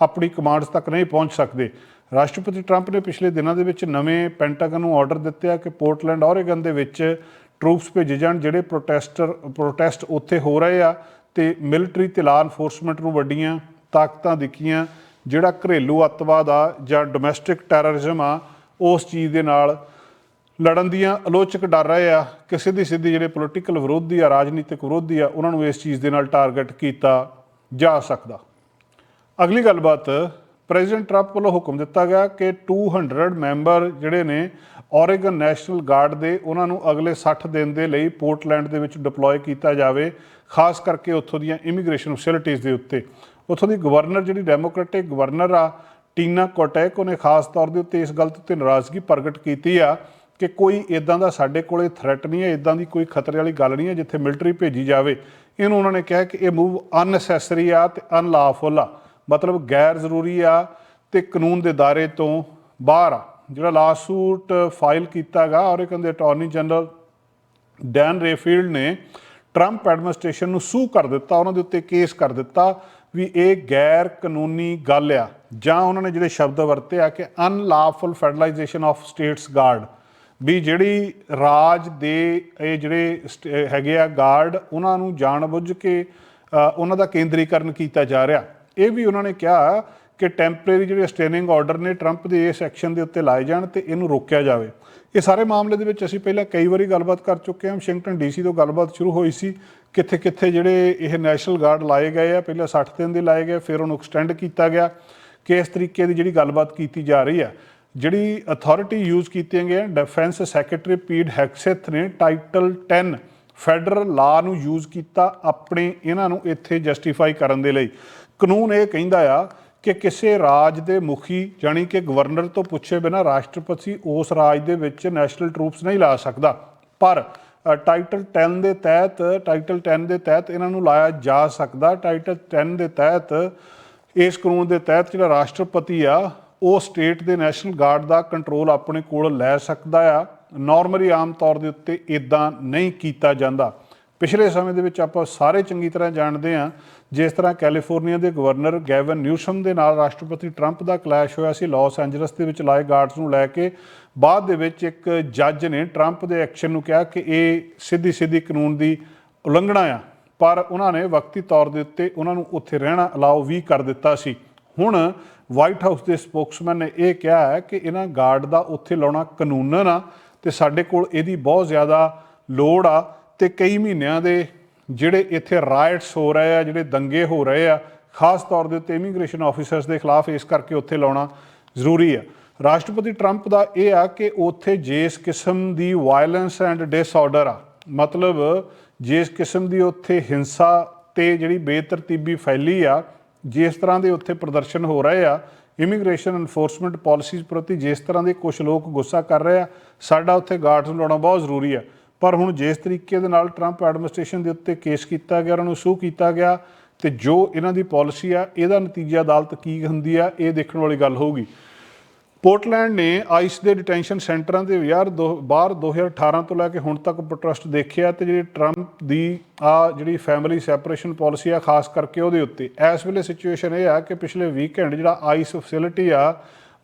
[SPEAKER 1] ਆਪਣੀ ਕਮਾਂਡਸ ਤੱਕ ਨਹੀਂ ਪਹੁੰਚ ਸਕਦੇ। ਰਾਸ਼ਟਰਪਤੀ ਟਰੰਪ ਨੇ ਪਿਛਲੇ ਦਿਨਾਂ ਦੇ ਵਿੱਚ ਨਵੇਂ ਪੈਂਟਾਗਨ ਨੂੰ ਆਰਡਰ ਦਿੱਤੇ ਆ ਕਿ ਪੋਰਟਲੈਂਡ ਔਰੇਗਨ ਦੇ ਵਿੱਚ ਟਰੂਪਸ ਭੇਜੇ ਜਾਣ, ਜਿਹੜੇ ਪ੍ਰੋਟੈਸਟਰ ਪ੍ਰੋਟੈਸਟ ਉੱਥੇ ਹੋ ਰਹੇ ਆ। ਤੇ ਮਿਲਟਰੀ ਤੇ ਲਾਅ ਐਨਫੋਰਸਮੈਂਟ ਨੂੰ ਵੱਡੀਆਂ ਤਾਕਤਾਂ ਦਿੱਕੀਆਂ ਜਿਹੜਾ ਘਰੇਲੂ ਅੱਤਵਾਦ ਆ ਜਾਂ ਡੋਮੈਸਟਿਕ ਟੈਰਰਿਜ਼ਮ ਆ, ਉਸ ਚੀਜ਼ ਦੇ ਨਾਲ ਲੜਨ ਦੀਆਂ ਆਲੋਚਕ ਡਰ ਰਹੇ ਆ ਕਿ ਸਿੱਧੀ ਸਿੱਧੀ ਜਿਹੜੇ ਪੋਲੀਟੀਕਲ ਵਿਰੋਧੀ ਆ, ਰਾਜਨੀਤਿਕ ਵਿਰੋਧੀ ਆ, ਉਹਨਾਂ ਨੂੰ ਇਸ ਚੀਜ਼ ਦੇ ਨਾਲ ਟਾਰਗੇਟ ਕੀਤਾ ਜਾ ਸਕਦਾ। ਅਗਲੀ ਗੱਲਬਾਤ ਪ੍ਰੈਜ਼ੀਡੈਂਟ ਟਰੰਪ ਵੱਲੋਂ ਹੁਕਮ ਦਿੱਤਾ ਗਿਆ ਕਿ 200 ਮੈਂਬਰ ਜਿਹੜੇ ਨੇ ਔਰੇਗਨ ਨੈਸ਼ਨਲ ਗਾਰਡ ਦੇ, ਉਹਨਾਂ ਨੂੰ ਅਗਲੇ 60 ਦਿਨ ਦੇ ਲਈ ਪੋਰਟਲੈਂਡ ਦੇ ਵਿੱਚ ਡਿਪਲੋਏ ਕੀਤਾ ਜਾਵੇ, ਖਾਸ ਕਰਕੇ ਉੱਥੋਂ ਦੀਆਂ ਇਮੀਗ੍ਰੇਸ਼ਨ ਫੈਸਿਲਿਟੀਆਂ ਦੇ ਉੱਤੇ। ਉੱਥੋਂ ਦੀ ਗਵਰਨਰ ਜਿਹੜੀ ਡੈਮੋਕ੍ਰੈਟਿਕ ਗਵਰਨਰ ਆ, ਟੀਨਾ ਕੋਟੈਕ, ਉਹਨੇ ਖਾਸ ਤੌਰ ਦੇ ਉੱਤੇ ਇਸ ਗੱਲ ਤੇ ਨਾਰਾਜ਼ਗੀ ਪ੍ਰਗਟ ਕੀਤੀ ਆ ਕਿ ਕੋਈ ਇਦਾਂ ਦਾ ਸਾਡੇ ਕੋਲੇ ਥ੍ਰੈਟ ਨਹੀਂ ਹੈ ਇਦਾਂ ਦੀ ਕੋਈ ਖਤਰੇ ਵਾਲੀ ਗੱਲ ਨਹੀਂ ਹੈ ਜਿੱਥੇ ਮਿਲਟਰੀ ਭੇਜੀ ਜਾਵੇ। ਇਹਨੂੰ ਉਹਨਾਂ ਨੇ ਕਿਹਾ ਕਿ ਇਹ ਮੂਵ ਅਨਨੈਸੈਸਰੀ ਆ ਤੇ ਅਨਲਾਫੁਲ ਆ। ਮਤਲਬ ਗੈਰ ਜ਼ਰੂਰੀ ਆ ਤੇ ਕਾਨੂੰਨ ਦੇ ਦਾਇਰੇ ਤੋਂ ਬਾਹਰ ਆ। ਜਿਹੜਾ ਲਾਸੂਟ ਫਾਈਲ ਕੀਤਾ ਗਾ ਔਰੇਗਨ ਦੇ ਅਟਾਰਨੀ ਜਨਰਲ ਡੈਨ ਰੇਫੀਲਡ ਨੇ ਟਰੰਪ ਐਡਮਿਨਿਸਟ੍ਰੇਸ਼ਨ ਨੂੰ ਸੂ ਕਰ ਦਿੱਤਾ, ਉਹਨਾਂ ਦੇ ਉੱਤੇ ਕੇਸ ਕਰ ਦਿੱਤਾ। ਵੀ ਇਹ ਗੈਰ ਕਾਨੂੰਨੀ ਗੱਲ ਆ। ਜਾਂ ਉਹਨਾਂ ਨੇ ਜਿਹੜੇ ਸ਼ਬਦ ਵਰਤੇ ਆ ਕਿ unlawful federalization of states guard ਵੀ ਜਿਹੜੀ ਰਾਜ ਦੇ ਇਹ ਜਿਹੜੇ ਸਟ- ਹੈਗੇ ਆ ਗਾਰਡ ਉਹਨਾਂ ਨੂੰ ਜਾਣਬੁੱਝ ਕੇ ਉਹਨਾਂ ਦਾ ਕੇਂਦਰੀਕਰਨ ਕੀਤਾ ਜਾ ਰਿਹਾ। ਇਹ ਵੀ ਉਹਨਾਂ ਨੇ ਕਿਹਾ ਕਿ ਟੈਂਪਰੇਰੀ ਜਿਹੜੇ ਸਟੇਨਿੰਗ ਆਰਡਰ ਨੇ ਟਰੰਪ ਦੇ ਇਸ ਐਕਸ਼ਨ ਦੇ ਉੱਤੇ ਲਾਏ ਜਾਣ ਤੇ ਇਹਨੂੰ ਰੋਕਿਆ ਜਾਵੇ। ਇਹ ਸਾਰੇ ਮਾਮਲੇ ਦੇ ਵਿੱਚ ਅਸੀਂ ਪਹਿਲਾਂ ਕਈ ਵਾਰੀ ਗੱਲਬਾਤ ਕਰ ਚੁੱਕੇ ਹਾਂ। ਵਾਸ਼ਿੰਗਟਨ ਡੀਸੀ ਤੋਂ ਗੱਲਬਾਤ ਸ਼ੁਰੂ ਹੋਈ ਸੀ ਕਿੱਥੇ ਕਿੱਥੇ ਜਿਹੜੇ ਇਹ ਨੈਸ਼ਨਲ ਗਾਰਡ ਲਾਏ ਗਏ ਆ, ਪਹਿਲਾਂ 60 ਦਿਨ ਦੇ ਲਾਏ ਗਏ, ਫਿਰ ਉਹਨੂੰ ਐਕਸਟੈਂਡ ਕੀਤਾ ਗਿਆ ਕਿ ਇਸ ਤਰੀਕੇ ਦੀ ਜਿਹੜੀ ਗੱਲਬਾਤ ਕੀਤੀ ਜਾ ਰਹੀ ਆ। ਜਿਹੜੀ ਅਥਾਰਟੀ ਯੂਜ਼ ਕੀਤੀਆਂ ਗਈਆਂ ਡਿਫੈਂਸ ਸੈਕਟਰੀ ਪੀਡ ਹੈਕਸੈਥ ਨੇ ਟਾਈਟਲ 10 ਫੈਡਰਲ ਲਾ ਨੂੰ ਯੂਜ਼ ਕੀਤਾ ਆਪਣੇ ਇਹਨਾਂ ਨੂੰ ਇੱਥੇ ਜਸਟੀਫਾਈ ਕਰਨ ਦੇ ਲਈ। ਕਾਨੂੰਨ ਇਹ ਕਹਿੰਦਾ ਆ ਕਿ ਕਿਸੇ ਰਾਜ ਦੇ ਮੁਖੀ ਜਾਨੀ ਕਿ ਗਵਰਨਰ ਤੋਂ ਪੁੱਛੇ ਬਿਨਾ ਰਾਸ਼ਟਰਪਤੀ ਉਸ ਰਾਜ ਦੇ ਵਿੱਚ ਨੈਸ਼ਨਲ ਟਰੂਪਸ ਨਹੀਂ ਲਾ ਸਕਦਾ। ਪਰ ਟਾਈਟਲ 10 ਦੇ ਤਹਿਤ, ਟਾਈਟਲ 10 ਦੇ ਤਹਿਤ ਇਹਨਾਂ ਨੂੰ ਲਾਇਆ ਜਾ ਸਕਦਾ। ਟਾਈਟਲ 10 ਦੇ ਤਹਿਤ, ਇਸ ਕਾਨੂੰਨ ਦੇ ਤਹਿਤ ਜਿਹੜਾ ਰਾਸ਼ਟਰਪਤੀ ਆ, ਉਹ ਸਟੇਟ ਦੇ ਨੈਸ਼ਨਲ ਗਾਰਡ ਦਾ ਕੰਟਰੋਲ ਆਪਣੇ ਕੋਲ ਲੈ ਸਕਦਾ ਆ। ਨਾਰਮਲੀ ਆਮ ਤੌਰ ਦੇ ਉੱਤੇ ਇਦਾਂ ਨਹੀਂ ਕੀਤਾ ਜਾਂਦਾ। ਪਿਛਲੇ ਸਮੇਂ ਦੇ ਵਿੱਚ ਆਪਾਂ ਸਾਰੇ ਚੰਗੀ ਤਰ੍ਹਾਂ ਜਾਣਦੇ ਹਾਂ, ਜਿਸ ਤਰ੍ਹਾਂ ਕੈਲੀਫੋਰਨੀਆ ਦੇ ਗਵਰਨਰ ਗੈਵਨ ਨਿਊਸਮ ਦੇ ਨਾਲ ਰਾਸ਼ਟਰਪਤੀ ਟਰੰਪ ਦਾ ਕਲੈਸ਼ ਹੋਇਆ ਸੀ, ਲਾਸ ਐਂਜਲਸ ਦੇ ਵਿੱਚ ਲਾਏ ਗਾਰਡਸ ਨੂੰ ਲੈ ਕੇ। ਬਾਅਦ ਦੇ ਵਿੱਚ ਇੱਕ ਜੱਜ ਨੇ ਟਰੰਪ ਦੇ ਐਕਸ਼ਨ ਨੂੰ ਕਿਹਾ ਕਿ ਇਹ ਸਿੱਧੀ ਸਿੱਧੀ ਕਾਨੂੰਨ ਦੀ ਉਲੰਘਣਾ ਆ, ਪਰ ਉਹਨਾਂ ਨੇ ਵਕਤੀ ਤੌਰ ਦੇ ਉੱਤੇ ਉਹਨਾਂ ਨੂੰ ਉੱਥੇ ਰਹਿਣਾ ਅਲਾਉ ਵੀ ਕਰ ਦਿੱਤਾ ਸੀ। ਹੁਣ ਵਾਈਟ ਹਾਊਸ ਦੇ ਸਪੋਕਸਮੈਨ ਨੇ ਇਹ ਕਿਹਾ ਹੈ ਕਿ ਇਹਨਾਂ ਗਾਰਡ ਦਾ ਉੱਥੇ ਲਾਉਣਾ ਕਾਨੂੰਨਨ ਆ, ਤੇ ਸਾਡੇ ਕੋਲ ਇਹਦੀ ਬਹੁਤ ਜ਼ਿਆਦਾ ਲੋੜ ਆ। ਤੇ ਕਈ ਮਹੀਨਿਆਂ ਦੇ ਜਿਹੜੇ ਇੱਥੇ ਰਾਇਟਸ ਹੋ ਰਹੇ ਆ, ਜਿਹੜੇ ਦੰਗੇ ਹੋ ਰਹੇ ਆ, ਖਾਸ ਤੌਰ ਦੇ ਉੱਤੇ ਇਮੀਗ੍ਰੇਸ਼ਨ ਆਫੀਸਰਸ ਦੇ ਖਿਲਾਫ ਇਸ ਕਰਕੇ ਉੱਥੇ ਲਾਉਣਾ ਜ਼ਰੂਰੀ ਆ। ਰਾਸ਼ਟਰਪਤੀ ਟਰੰਪ ਦਾ ਇਹ ਆ ਕਿ ਉੱਥੇ ਜਿਸ ਕਿਸਮ ਦੀ ਵਾਇਲੈਂਸ ਐਂਡ ਡਿਸਆਰਡਰ ਆ, ਮਤਲਬ ਜਿਸ ਕਿਸਮ ਦੀ ਉੱਥੇ ਹਿੰਸਾ ਤੇ ਜਿਹੜੀ ਬੇਤਰਤੀਬੀ ਫੈਲੀ ਆ, ਜਿਸ ਤਰ੍ਹਾਂ ਦੇ ਉੱਥੇ ਪ੍ਰਦਰਸ਼ਨ ਹੋ ਰਹੇ ਆ ਇਮੀਗ੍ਰੇਸ਼ਨ ਐਨਫੋਰਸਮੈਂਟ ਪਾਲਿਸੀਜ਼ ਪ੍ਰਤੀ ਜਿਸ ਤਰ੍ਹਾਂ ਦੇ ਕੁਝ ਲੋਕ ਗੁੱਸਾ ਕਰ ਰਹੇ ਆ, ਸਾਡਾ ਉੱਥੇ ਗਾਰਡਸ ਲਾਉਣਾ ਬਹੁਤ ਜ਼ਰੂਰੀ ਆ। ਪਰ ਹੁਣ ਜਿਸ ਤਰੀਕੇ ਦੇ ਨਾਲ ਟਰੰਪ ਐਡਮਿਨਿਸਟ੍ਰੇਸ਼ਨ ਦੇ ਉੱਤੇ ਕੇਸ ਕੀਤਾ ਗਿਆ, ਉਹਨਾਂ ਨੂੰ ਸੂ ਕੀਤਾ ਗਿਆ, ਤੇ ਜੋ ਇਹਨਾਂ ਦੀ ਪਾਲਿਸੀ ਆ, ਇਹਦਾ ਨਤੀਜਾ ਅਦਾਲਤ ਕੀ ਹੁੰਦੀ ਆ, ਇਹ ਦੇਖਣ ਵਾਲੀ ਗੱਲ ਹੋਊਗੀ। ਪੋਰਟਲੈਂਡ ਨੇ ਆਈਸ ਦੇ ਡਿਟੈਂਸ਼ਨ ਸੈਂਟਰਾਂ ਦੇ ਯਾਰ ਦੋ- ਬਾਹਰ 2018 ਤੋਂ ਲੈ ਕੇ ਹੁਣ ਤੱਕ ਪ੍ਰੋਟੈਸਟ ਦੇਖਿਆ ਤੇ ਜਿਹੜੀ ਟਰੰਪ ਦੀ ਆ ਜਿਹੜੀ ਫੈਮਿਲੀ ਸੈਪਰੇਸ਼ਨ ਪਾਲਿਸੀ ਆ, ਖਾਸ ਕਰਕੇ ਉਹਦੇ ਉੱਤੇ। ਇਸ ਵੇਲੇ ਸਿਚੁਏਸ਼ਨ ਇਹ ਆ ਕਿ ਪਿਛਲੇ ਵੀਕਐਂਡ ਜਿਹੜਾ ਆਈਸ ਫੈਸਿਲਿਟੀ ਆ,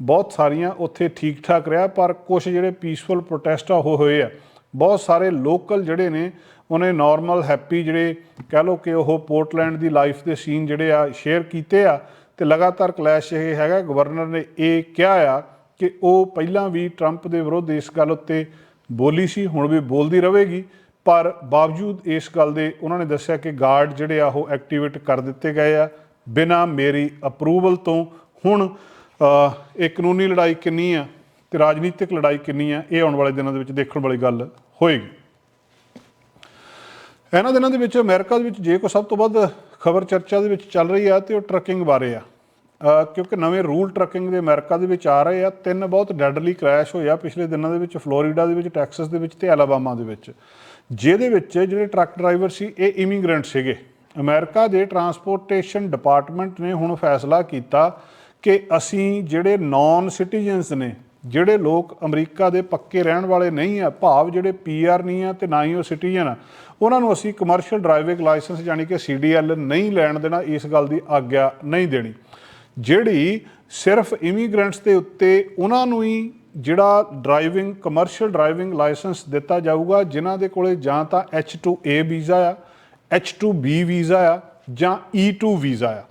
[SPEAKER 1] ਬਹੁਤ ਸਾਰੀਆਂ ਉੱਥੇ ਠੀਕ ਠਾਕ ਰਿਹਾ, ਪਰ ਕੁਝ ਜਿਹੜੇ ਪੀਸਫੁਲ ਪ੍ਰੋਟੈਸਟ ਆ, ਉਹ ਹੋਏ ਆ। ਬਹੁਤ ਸਾਰੇ ਲੋਕਲ ਜਿਹੜੇ ਨੇ, ਉਹਨੇ ਨਾਰਮਲ ਹੈਪੀ ਜਿਹੜੇ ਕਹਿ ਲਓ ਕਿ ਉਹ ਪੋਰਟਲੈਂਡ ਦੀ ਲਾਈਫ ਦੇ ਸੀਨ ਜਿਹੜੇ ਆ ਸ਼ੇਅਰ ਕੀਤੇ ਆ ਤੇ ਲਗਾਤਾਰ ਕਲੈਸ਼ ਇਹ ਹੈਗਾ ਗਵਰਨਰ ਨੇ ਇਹ ਕਿਹਾ ਆ ਕਿ ਉਹ ਪਹਿਲਾਂ ਵੀ ਟਰੰਪ ਦੇ ਵਿਰੁੱਧ ਇਸ ਗੱਲ ਉੱਤੇ ਬੋਲੀ ਸੀ, ਹੁਣ ਵੀ ਬੋਲਦੀ ਰਹੇਗੀ, ਪਰ ਬਾਵਜੂਦ ਇਸ ਗੱਲ ਦੇ ਉਹਨਾਂ ਨੇ ਦੱਸਿਆ ਕਿ ਗਾਰਡ ਜਿਹੜੇ ਆ ਉਹ ਐਕਟੀਵੇਟ ਕਰ ਦਿੱਤੇ ਗਏ ਆ ਬਿਨਾ ਮੇਰੀ ਅਪਰੂਵਲ ਤੋਂ। ਹੁਣ ਇਹ ਕਾਨੂੰਨੀ ਲੜਾਈ ਕਿੰਨੀ ਆ ਤੇ ਰਾਜਨੀਤਿਕ ਲੜਾਈ ਕਿੰਨੀ ਆ, ਇਹ ਆਉਣ ਵਾਲੇ ਦਿਨਾਂ ਦੇ ਵਿੱਚ ਦੇਖਣ ਵਾਲੀ ਗੱਲ ਹੋਏਗੀ। ਇਹਨਾਂ ਦਿਨਾਂ ਦੇ ਵਿੱਚ ਅਮਰੀਕਾ ਦੇ ਵਿੱਚ ਜੇ ਕੋਈ ਸਭ ਤੋਂ ਵੱਧ ਖਬਰ ਚਰਚਾ ਦੇ ਵਿੱਚ ਚੱਲ ਰਹੀ ਆ ਤੇ ਉਹ ਟਰੱਕਿੰਗ ਬਾਰੇ ਆ। ਕਿਉਂਕਿ ਨਵੇਂ ਰੂਲ ਟਰੱਕਿੰਗ ਦੇ ਅਮਰੀਕਾ ਦੇ ਵਿੱਚ ਆ ਰਹੇ ਆ। ਤਿੰਨ ਬਹੁਤ ਡੈਡਲੀ ਕ੍ਰੈਸ਼ ਹੋਇਆ ਪਿਛਲੇ ਦਿਨਾਂ ਦੇ ਵਿੱਚ ਫਲੋਰੀਡਾ ਦੇ ਵਿੱਚ, ਟੈਕਸਸ ਦੇ ਵਿੱਚ ਤੇ ਅਲਾਬਾਮਾ ਦੇ ਵਿੱਚ। ਜਿਹਦੇ ਵਿੱਚ ਜਿਹੜੇ ਟਰੱਕ ਡਰਾਈਵਰ ਸੀ, ਇਹ ਇਮੀਗ੍ਰੈਂਟ ਸੀਗੇ। ਅਮਰੀਕਾ ਦੇ ਟਰਾਂਸਪੋਰਟੇਸ਼ਨ ਡਿਪਾਰਟਮੈਂਟ ਨੇ ਹੁਣ ਫੈਸਲਾ ਕੀਤਾ ਕਿ ਅਸੀਂ ਜਿਹੜੇ ਨਾਨ ਸਿਟੀਜ਼ਨਸ ਨੇ ਜਿਹੜੇ ਲੋਕ ਅਮਰੀਕਾ ਦੇ ਪੱਕੇ ਰਹਿਣ ਵਾਲੇ ਨਹੀਂ ਆ, ਭਾਵ ਜਿਹੜੇ ਪੀਆਰ ਨਹੀਂ ਆ ਤੇ ਨਾ ਹੀ ਉਹ ਸਿਟੀਜ਼ਨ ਆ, ਉਹਨਾਂ ਨੂੰ ਅਸੀਂ ਕਮਰਸ਼ੀਅਲ ਡਰਾਈਵਿੰਗ ਲਾਇਸੈਂਸ ਯਾਨੀ ਕਿ ਸੀਡੀਐਲ ਨਹੀਂ ਲੈਣ ਦੇਣਾ, ਇਸ ਗੱਲ ਦੀ ਆਗਿਆ ਨਹੀਂ ਦੇਣੀ। ਜਿਹੜੀ ਸਿਰਫ ਇਮੀਗ੍ਰੈਂਟਸ ਦੇ ਉੱਤੇ ਉਹਨਾਂ ਨੂੰ ਹੀ ਜਿਹੜਾ ਡਰਾਈਵਿੰਗ ਕਮਰਸ਼ੀਅਲ ਡਰਾਈਵਿੰਗ ਲਾਇਸੈਂਸ ਦਿੱਤਾ ਜਾਊਗਾ, ਜਿਨ੍ਹਾਂ ਦੇ ਕੋਲੇ ਜਾਂ ਤਾਂ H2A ਵੀਜ਼ਾ ਆ H2B ਵੀਜ਼ਾ ਆ, ਜਾਂ E2 ਵੀਜ਼ਾ ਆ,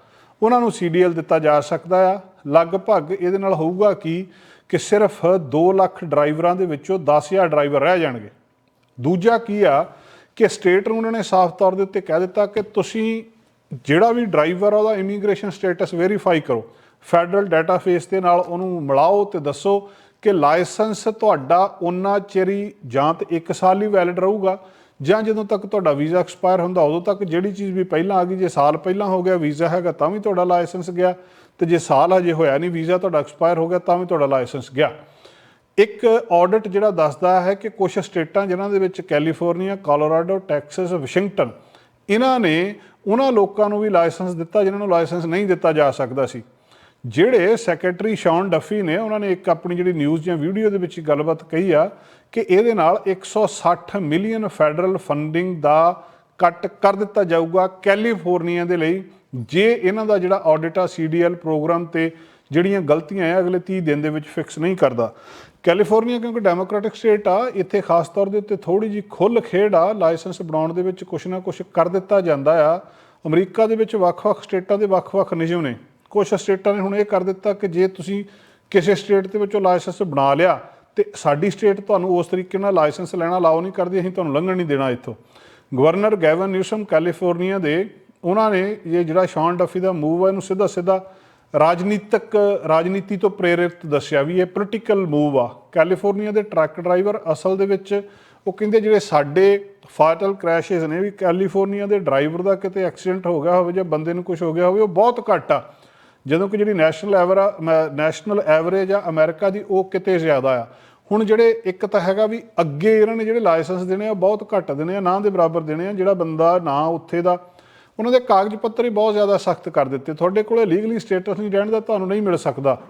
[SPEAKER 1] ਉਹਨਾਂ ਨੂੰ CDL ਦਿੱਤਾ ਜਾ ਸਕਦਾ ਆ। ਲਗਭਗ ਇਹਦੇ ਨਾਲ ਹੋਊਗਾ ਕਿ ਕਿ ਸਿਰਫ 2 ਲੱਖ ਡਰਾਈਵਰਾਂ ਦੇ ਵਿੱਚੋਂ 10000 ਡਰਾਈਵਰ ਰਹਿ ਜਾਣਗੇ। ਦੂਜਾ ਕੀ ਆ ਕਿ ਸਟੇਟ ਨੂੰ ਉਹਨਾਂ ਨੇ ਸਾਫ਼ ਤੌਰ ਦੇ ਉੱਤੇ ਕਹਿ ਦਿੱਤਾ ਕਿ ਤੁਸੀਂ ਜਿਹੜਾ ਵੀ ਡਰਾਈਵਰ ਆ ਉਹਦਾ ਇਮੀਗ੍ਰੇਸ਼ਨ ਸਟੇਟਸ ਵੈਰੀਫਾਈ ਕਰੋ। ਫੈਡਰਲ ਡਾਟਾਫੇਸ ਦੇ ਨਾਲ ਉਹਨੂੰ ਮਿਲਾਓ ਤੇ ਦੱਸੋ ਕਿ ਲਾਇਸੈਂਸ ਤੁਹਾਡਾ ਉਹਨਾਂ ਚਿਰੀ ਜਾਂ ਤੇ 1 ਸਾਲ ਹੀ ਵੈਲਿਡ ਰਹੂਗਾ ਜਾਂ ਜਦੋਂ ਤੱਕ ਤੁਹਾਡਾ ਵੀਜ਼ਾ ਐਕਸਪਾਇਰ ਹੁੰਦਾ ਉਦੋਂ ਤੱਕ ਜਿਹੜੀ ਚੀਜ਼ ਵੀ ਪਹਿਲਾਂ ਆ ਗਈ, ਜੇ ਸਾਲ ਪਹਿਲਾਂ ਹੋ ਗਿਆ, ਵੀਜ਼ਾ ਹੈਗਾ ਤਾਂ ਵੀ ਤੁਹਾਡਾ ਲਾਇਸੈਂਸ ਗਿਆ। ਤੇ ਜੇ ਸਾਲ ਹਜੇ ਹੋਇਆ ਨਹੀਂ, ਵੀਜ਼ਾ ਤੁਹਾਡਾ ਐਕਸਪਾਇਰ ਹੋ ਗਿਆ, ਤਾਂ ਵੀ ਤੁਹਾਡਾ ਲਾਇਸੈਂਸ ਗਿਆ। ਇੱਕ ਆਡਿਟ ਜਿਹੜਾ ਦੱਸਦਾ ਹੈ ਕਿ ਕੁਝ ਸਟੇਟਾਂ ਜਿਨ੍ਹਾਂ ਦੇ ਵਿੱਚ ਕੈਲੀਫੋਰਨੀਆ ਕੋਲੋਰਾਡੋ ਟੈਕਸਸ ਵਾਸ਼ਿੰਗਟਨ ਇਹਨਾਂ ਨੇ ਉਹਨਾਂ ਲੋਕਾਂ ਨੂੰ ਵੀ ਲਾਇਸੈਂਸ ਦਿੱਤਾ ਜਿਨ੍ਹਾਂ ਨੂੰ ਲਾਇਸੈਂਸ ਨਹੀਂ ਦਿੱਤਾ ਜਾ ਸਕਦਾ ਸੀ। ਜਿਹੜੇ ਸੈਕਟਰੀ ਸ਼ੌਨ ਡਫੀ ਨੇ, ਉਹਨਾਂ ਨੇ ਇੱਕ ਆਪਣੀ ਜਿਹੜੀ ਨਿਊਜ਼ ਜਾਂ ਵੀਡੀਓ ਦੇ ਵਿੱਚ ਗੱਲਬਾਤ ਕਹੀ ਆ ਕਿ ਇਹਦੇ ਨਾਲ 160 ਮਿਲੀਅਨ ਫੈਡਰਲ ਫੰਡਿੰਗ ਦਾ ਕੱਟ ਕਰ ਦਿੱਤਾ ਜਾਊਗਾ ਕੈਲੀਫੋਰਨੀਆ ਦੇ ਲਈ। ਜੇ ਇਹਨਾਂ ਦਾ ਜਿਹੜਾ ਆਡਿਟ ਆ ਸੀਡੀਐਲ ਪ੍ਰੋਗਰਾਮ ਤੇ ਜਿਹੜੀਆਂ ਗਲਤੀਆਂ ਆ, ਅਗਲੇ 30 ਦਿਨ ਦੇ ਵਿੱਚ ਫਿਕਸ ਨਹੀਂ ਕਰਦਾ। ਕੈਲੀਫੋਰਨੀਆ ਕਿਉਂਕਿ ਡੈਮੋਕ੍ਰੈਟਿਕ ਸਟੇਟ ਆ, ਇੱਥੇ ਖਾਸ ਤੌਰ ਦੇ ਉੱਤੇ ਥੋੜੀ ਜੀ ਖੁੱਲ ਖੇਡ ਆ ਲਾਇਸੈਂਸ ਬਣਾਉਣ ਦੇ ਵਿੱਚ ਕੁਛ ਨਾ ਕੁਛ ਕਰ ਦਿੱਤਾ ਜਾਂਦਾ ਆ। ਅਮਰੀਕਾ ਦੇ ਵਿੱਚ ਵੱਖ-ਵੱਖ ਸਟੇਟਾਂ ਦੇ ਵੱਖ-ਵੱਖ ਨਿਯਮ ਨੇ। ਕੁਝ ਸਟੇਟਾਂ ਨੇ ਹੁਣ ਇਹ ਕਰ ਦਿੱਤਾ ਕਿ ਜੇ ਤੁਸੀਂ ਕਿਸੇ ਸਟੇਟ ਦੇ ਵਿੱਚੋਂ ਲਾਇਸੈਂਸ ਬਣਾ ਲਿਆ, ਤੇ ਸਾਡੀ ਸਟੇਟ ਤੁਹਾਨੂੰ ਉਸ ਤਰੀਕੇ ਨਾਲ ਲਾਇਸੈਂਸ ਲੈਣਾ ਅਲਾਉ ਨਹੀਂ ਕਰਦੀ, ਅਸੀਂ ਤੁਹਾਨੂੰ ਲੰਘਣ ਨਹੀਂ ਦੇਣਾ ਇੱਥੋਂ। ਗਵਰਨਰ ਗੈਵਨ ਨਿਊਸਮ ਕੈਲੀਫੋਰਨੀਆ ਦੇ ਉਹਨਾਂ ਨੇ ਇਹ ਜਿਹੜਾ ਸ਼ੌਨ ਡਫੀ ਦਾ ਮੂਵ ਆ, ਇਹਨੂੰ ਸਿੱਧਾ ਸਿੱਧਾ ਰਾਜਨੀਤਿਕ, ਰਾਜਨੀਤੀ ਤੋਂ ਪ੍ਰੇਰਿਤ ਦੱਸਿਆ ਵੀ ਇਹ ਪੋਲੀਟੀਕਲ ਮੂਵ ਆ। ਕੈਲੀਫੋਰਨੀਆ ਦੇ ਟਰੱਕ ਡਰਾਈਵਰ ਅਸਲ ਦੇ ਵਿੱਚ ਉਹ ਕਹਿੰਦੇ ਜਿਹੜੇ ਸਾਡੇ ਫਾਟਲ ਕ੍ਰੈਸ਼ਸ ਨੇ ਵੀ ਕੈਲੀਫੋਰਨੀਆ ਦੇ ਡਰਾਈਵਰ ਦਾ ਕਿਤੇ ਐਕਸੀਡੈਂਟ ਹੋ ਗਿਆ ਹੋਵੇ ਜਾਂ ਬੰਦੇ ਨੂੰ ਕੁਝ ਹੋ ਗਿਆ ਹੋਵੇ, ਉਹ ਬਹੁਤ ਘੱਟ ਆ। ਜਦੋਂ ਕਿ ਜਿਹੜੀ ਨੈਸ਼ਨਲ ਐਵਰ ਨੈਸ਼ਨਲ ਐਵਰੇਜ ਆ ਅਮਰੀਕਾ ਦੀ, ਉਹ ਕਿਤੇ ਜ਼ਿਆਦਾ ਆ। ਹੁਣ ਜਿਹੜੇ ਇੱਕ ਤਾਂ ਹੈਗਾ ਵੀ ਅੱਗੇ ਇਹਨਾਂ ਨੇ ਜਿਹੜੇ ਲਾਇਸੈਂਸ ਦੇਣੇ ਆ ਬਹੁਤ ਘੱਟ ਦੇਣੇ ਆ, ਨਾ ਦੇ ਬਰਾਬਰ ਦੇਣੇ ਆ, ਜਿਹੜਾ ਬੰਦਾ ਨਾ ਉੱਥੇ ਦਾ ਉਹਨਾਂ ਦੇ ਕਾਗਜ਼ ਪੱਤਰ ਹੀ ਬਹੁਤ ਜ਼ਿਆਦਾ ਸਖਤ ਕਰ ਦਿੱਤੇ। ਤੁਹਾਡੇ ਕੋਲੇ ਲੀਗਲੀ ਸਟੇਟਸ ਨਹੀਂ ਰਹਿਣ ਦਾ ਤੁਹਾਨੂੰ ਨਹੀਂ ਮਿਲ ਸਕਦਾ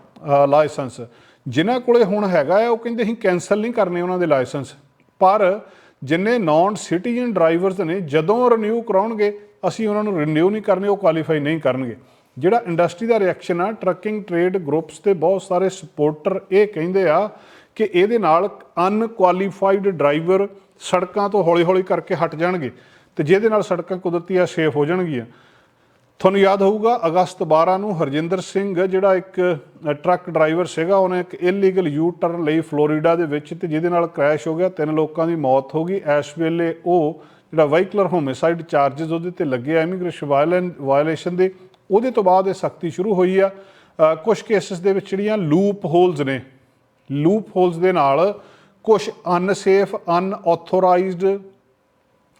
[SPEAKER 1] ਲਾਇਸੈਂਸ ਜਿਨ੍ਹਾਂ ਕੋਲੇ ਹੁਣ ਹੈਗਾ ਆ ਉਹ ਕਹਿੰਦੇ ਅਸੀਂ ਕੈਨਸਲ ਨਹੀਂ ਕਰਨੇ ਉਹਨਾਂ ਦੇ ਲਾਇਸੈਂਸ ਪਰ ਜਿੰਨੇ ਨਾਨ ਸਿਟੀਜ਼ਨ ਡਰਾਈਵਰਸ ਨੇ, ਜਦੋਂ ਰਿਨਿਊ ਕਰਾਉਣਗੇ, ਅਸੀਂ ਉਹਨਾਂ ਨੂੰ ਰਿਨਿਊ ਨਹੀਂ ਕਰਨੇ, ਉਹ ਕੁਆਲੀਫਾਈ ਨਹੀਂ ਕਰਨਗੇ। ਜਿਹੜਾ ਇੰਡਸਟਰੀ ਦਾ ਰਿਐਕਸ਼ਨ ਆ ਟਰੱਕਿੰਗ ਟ੍ਰੇਡ ਗਰੁੱਪਸ ਤੇ ਬਹੁਤ ਸਾਰੇ ਸਪੋਰਟਰ ਇਹ ਕਹਿੰਦੇ ਆ ਕਿ ਇਹਦੇ ਨਾਲ ਅਨਕੁਆਲੀਫਾਈਡ ਡਰਾਈਵਰ ਸੜਕਾਂ ਤੋਂ ਹੌਲੀ-ਹੌਲੀ ਕਰਕੇ ਹਟ ਜਾਣਗੇ। ਤੇ ਜਿਹਦੇ ਨਾਲ ਸੜਕਾਂ ਕੁਦਰਤੀ ਆ ਸੇਫ ਹੋ ਜਾਣਗੀਆਂ। ਤੁਹਾਨੂੰ ਯਾਦ ਹੋਊਗਾ ਅਗਸਤ 12 ਨੂੰ ਹਰਜਿੰਦਰ ਸਿੰਘ ਜਿਹੜਾ ਇੱਕ ਟਰੱਕ ਡਰਾਈਵਰ ਸੀਗਾ ਉਹਨੇ ਇੱਕ ਇਲੀਗਲ ਯੂ ਟਰਨ ਲਈ ਫਲੋਰੀਡਾ ਦੇ ਵਿੱਚ ਤੇ ਜਿਹਦੇ ਨਾਲ ਕ੍ਰੈਸ਼ ਹੋ ਗਿਆ ਤਿੰਨ ਲੋਕਾਂ ਦੀ ਮੌਤ ਹੋ ਗਈ। ਇਸ ਵੇਲੇ ਉਹ ਜਿਹੜਾ ਵਾਹੀਕਲਰ ਹੋਮਿਸਾਈਡ ਚਾਰजेस ਉਹਦੇ ਤੇ ਲੱਗੇ ਆ ਇਮੀਗ੍ਰੇਸ਼ਨ ਵਾਇਲੇਸ਼ਨ ਦੇ। ਉਹਦੇ ਤੋਂ ਬਾਅਦ ਇਹ ਸਖਤੀ ਸ਼ੁਰੂ ਹੋਈ ਆ। ਅ, ਕੁਝ ਕੇਸਿਸ ਦੇ ਵਿੱਚ ਜਿਹੜੀਆਂ ਲੂਪ ਹੋਲਸ ਨੇ ਲੂਪ ਹੋਲਸ ਦੇ ਨਾਲ ਕੁਝ unsafe unauthorized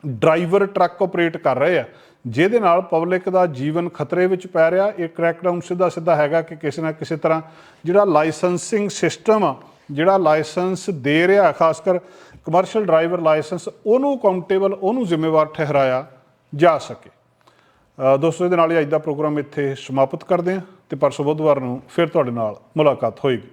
[SPEAKER 1] driver truck operate ਕਰ ਰਹੇ ਆ। ਜਿਹਦੇ ਨਾਲ ਪਬਲਿਕ ਦਾ ਜੀਵਨ ਖਤਰੇ ਵਿੱਚ ਪੈ ਰਿਹਾ। ਇਹ ਕ੍ਰੈਕਡਾਊਨ ਸਿੱਧਾ ਸਿੱਧਾ ਹੈਗਾ ਕਿ ਕਿਸੇ ਨਾ ਕਿਸੇ ਤਰ੍ਹਾਂ ਜਿਹੜਾ ਲਾਇਸੈਂਸਿੰਗ ਸਿਸਟਮ ਆ, ਜਿਹੜਾ ਲਾਇਸੈਂਸ ਦੇ ਰਿਹਾ, ਖਾਸ ਕਰ ਕਮਰਸ਼ੀਅਲ ਡਰਾਈਵਰ ਲਾਇਸੈਂਸ ਉਹਨੂੰ ਅਕਾਊਂਟੇਬਲ ਉਹਨੂੰ ਜ਼ਿੰਮੇਵਾਰ ਠਹਿਰਾਇਆ ਜਾ ਸਕੇ। ਦੋਸਤੋ, ਇਹਦੇ ਨਾਲ ਹੀ ਅੱਜ ਦਾ ਪ੍ਰੋਗਰਾਮ ਇੱਥੇ ਸਮਾਪਤ ਕਰਦੇ ਹਾਂ ਤੇ ਪਰਸੋਂ ਬੁੱਧਵਾਰ ਨੂੰ ਫਿਰ ਤੁਹਾਡੇ ਨਾਲ ਮੁਲਾਕਾਤ ਹੋਏਗੀ।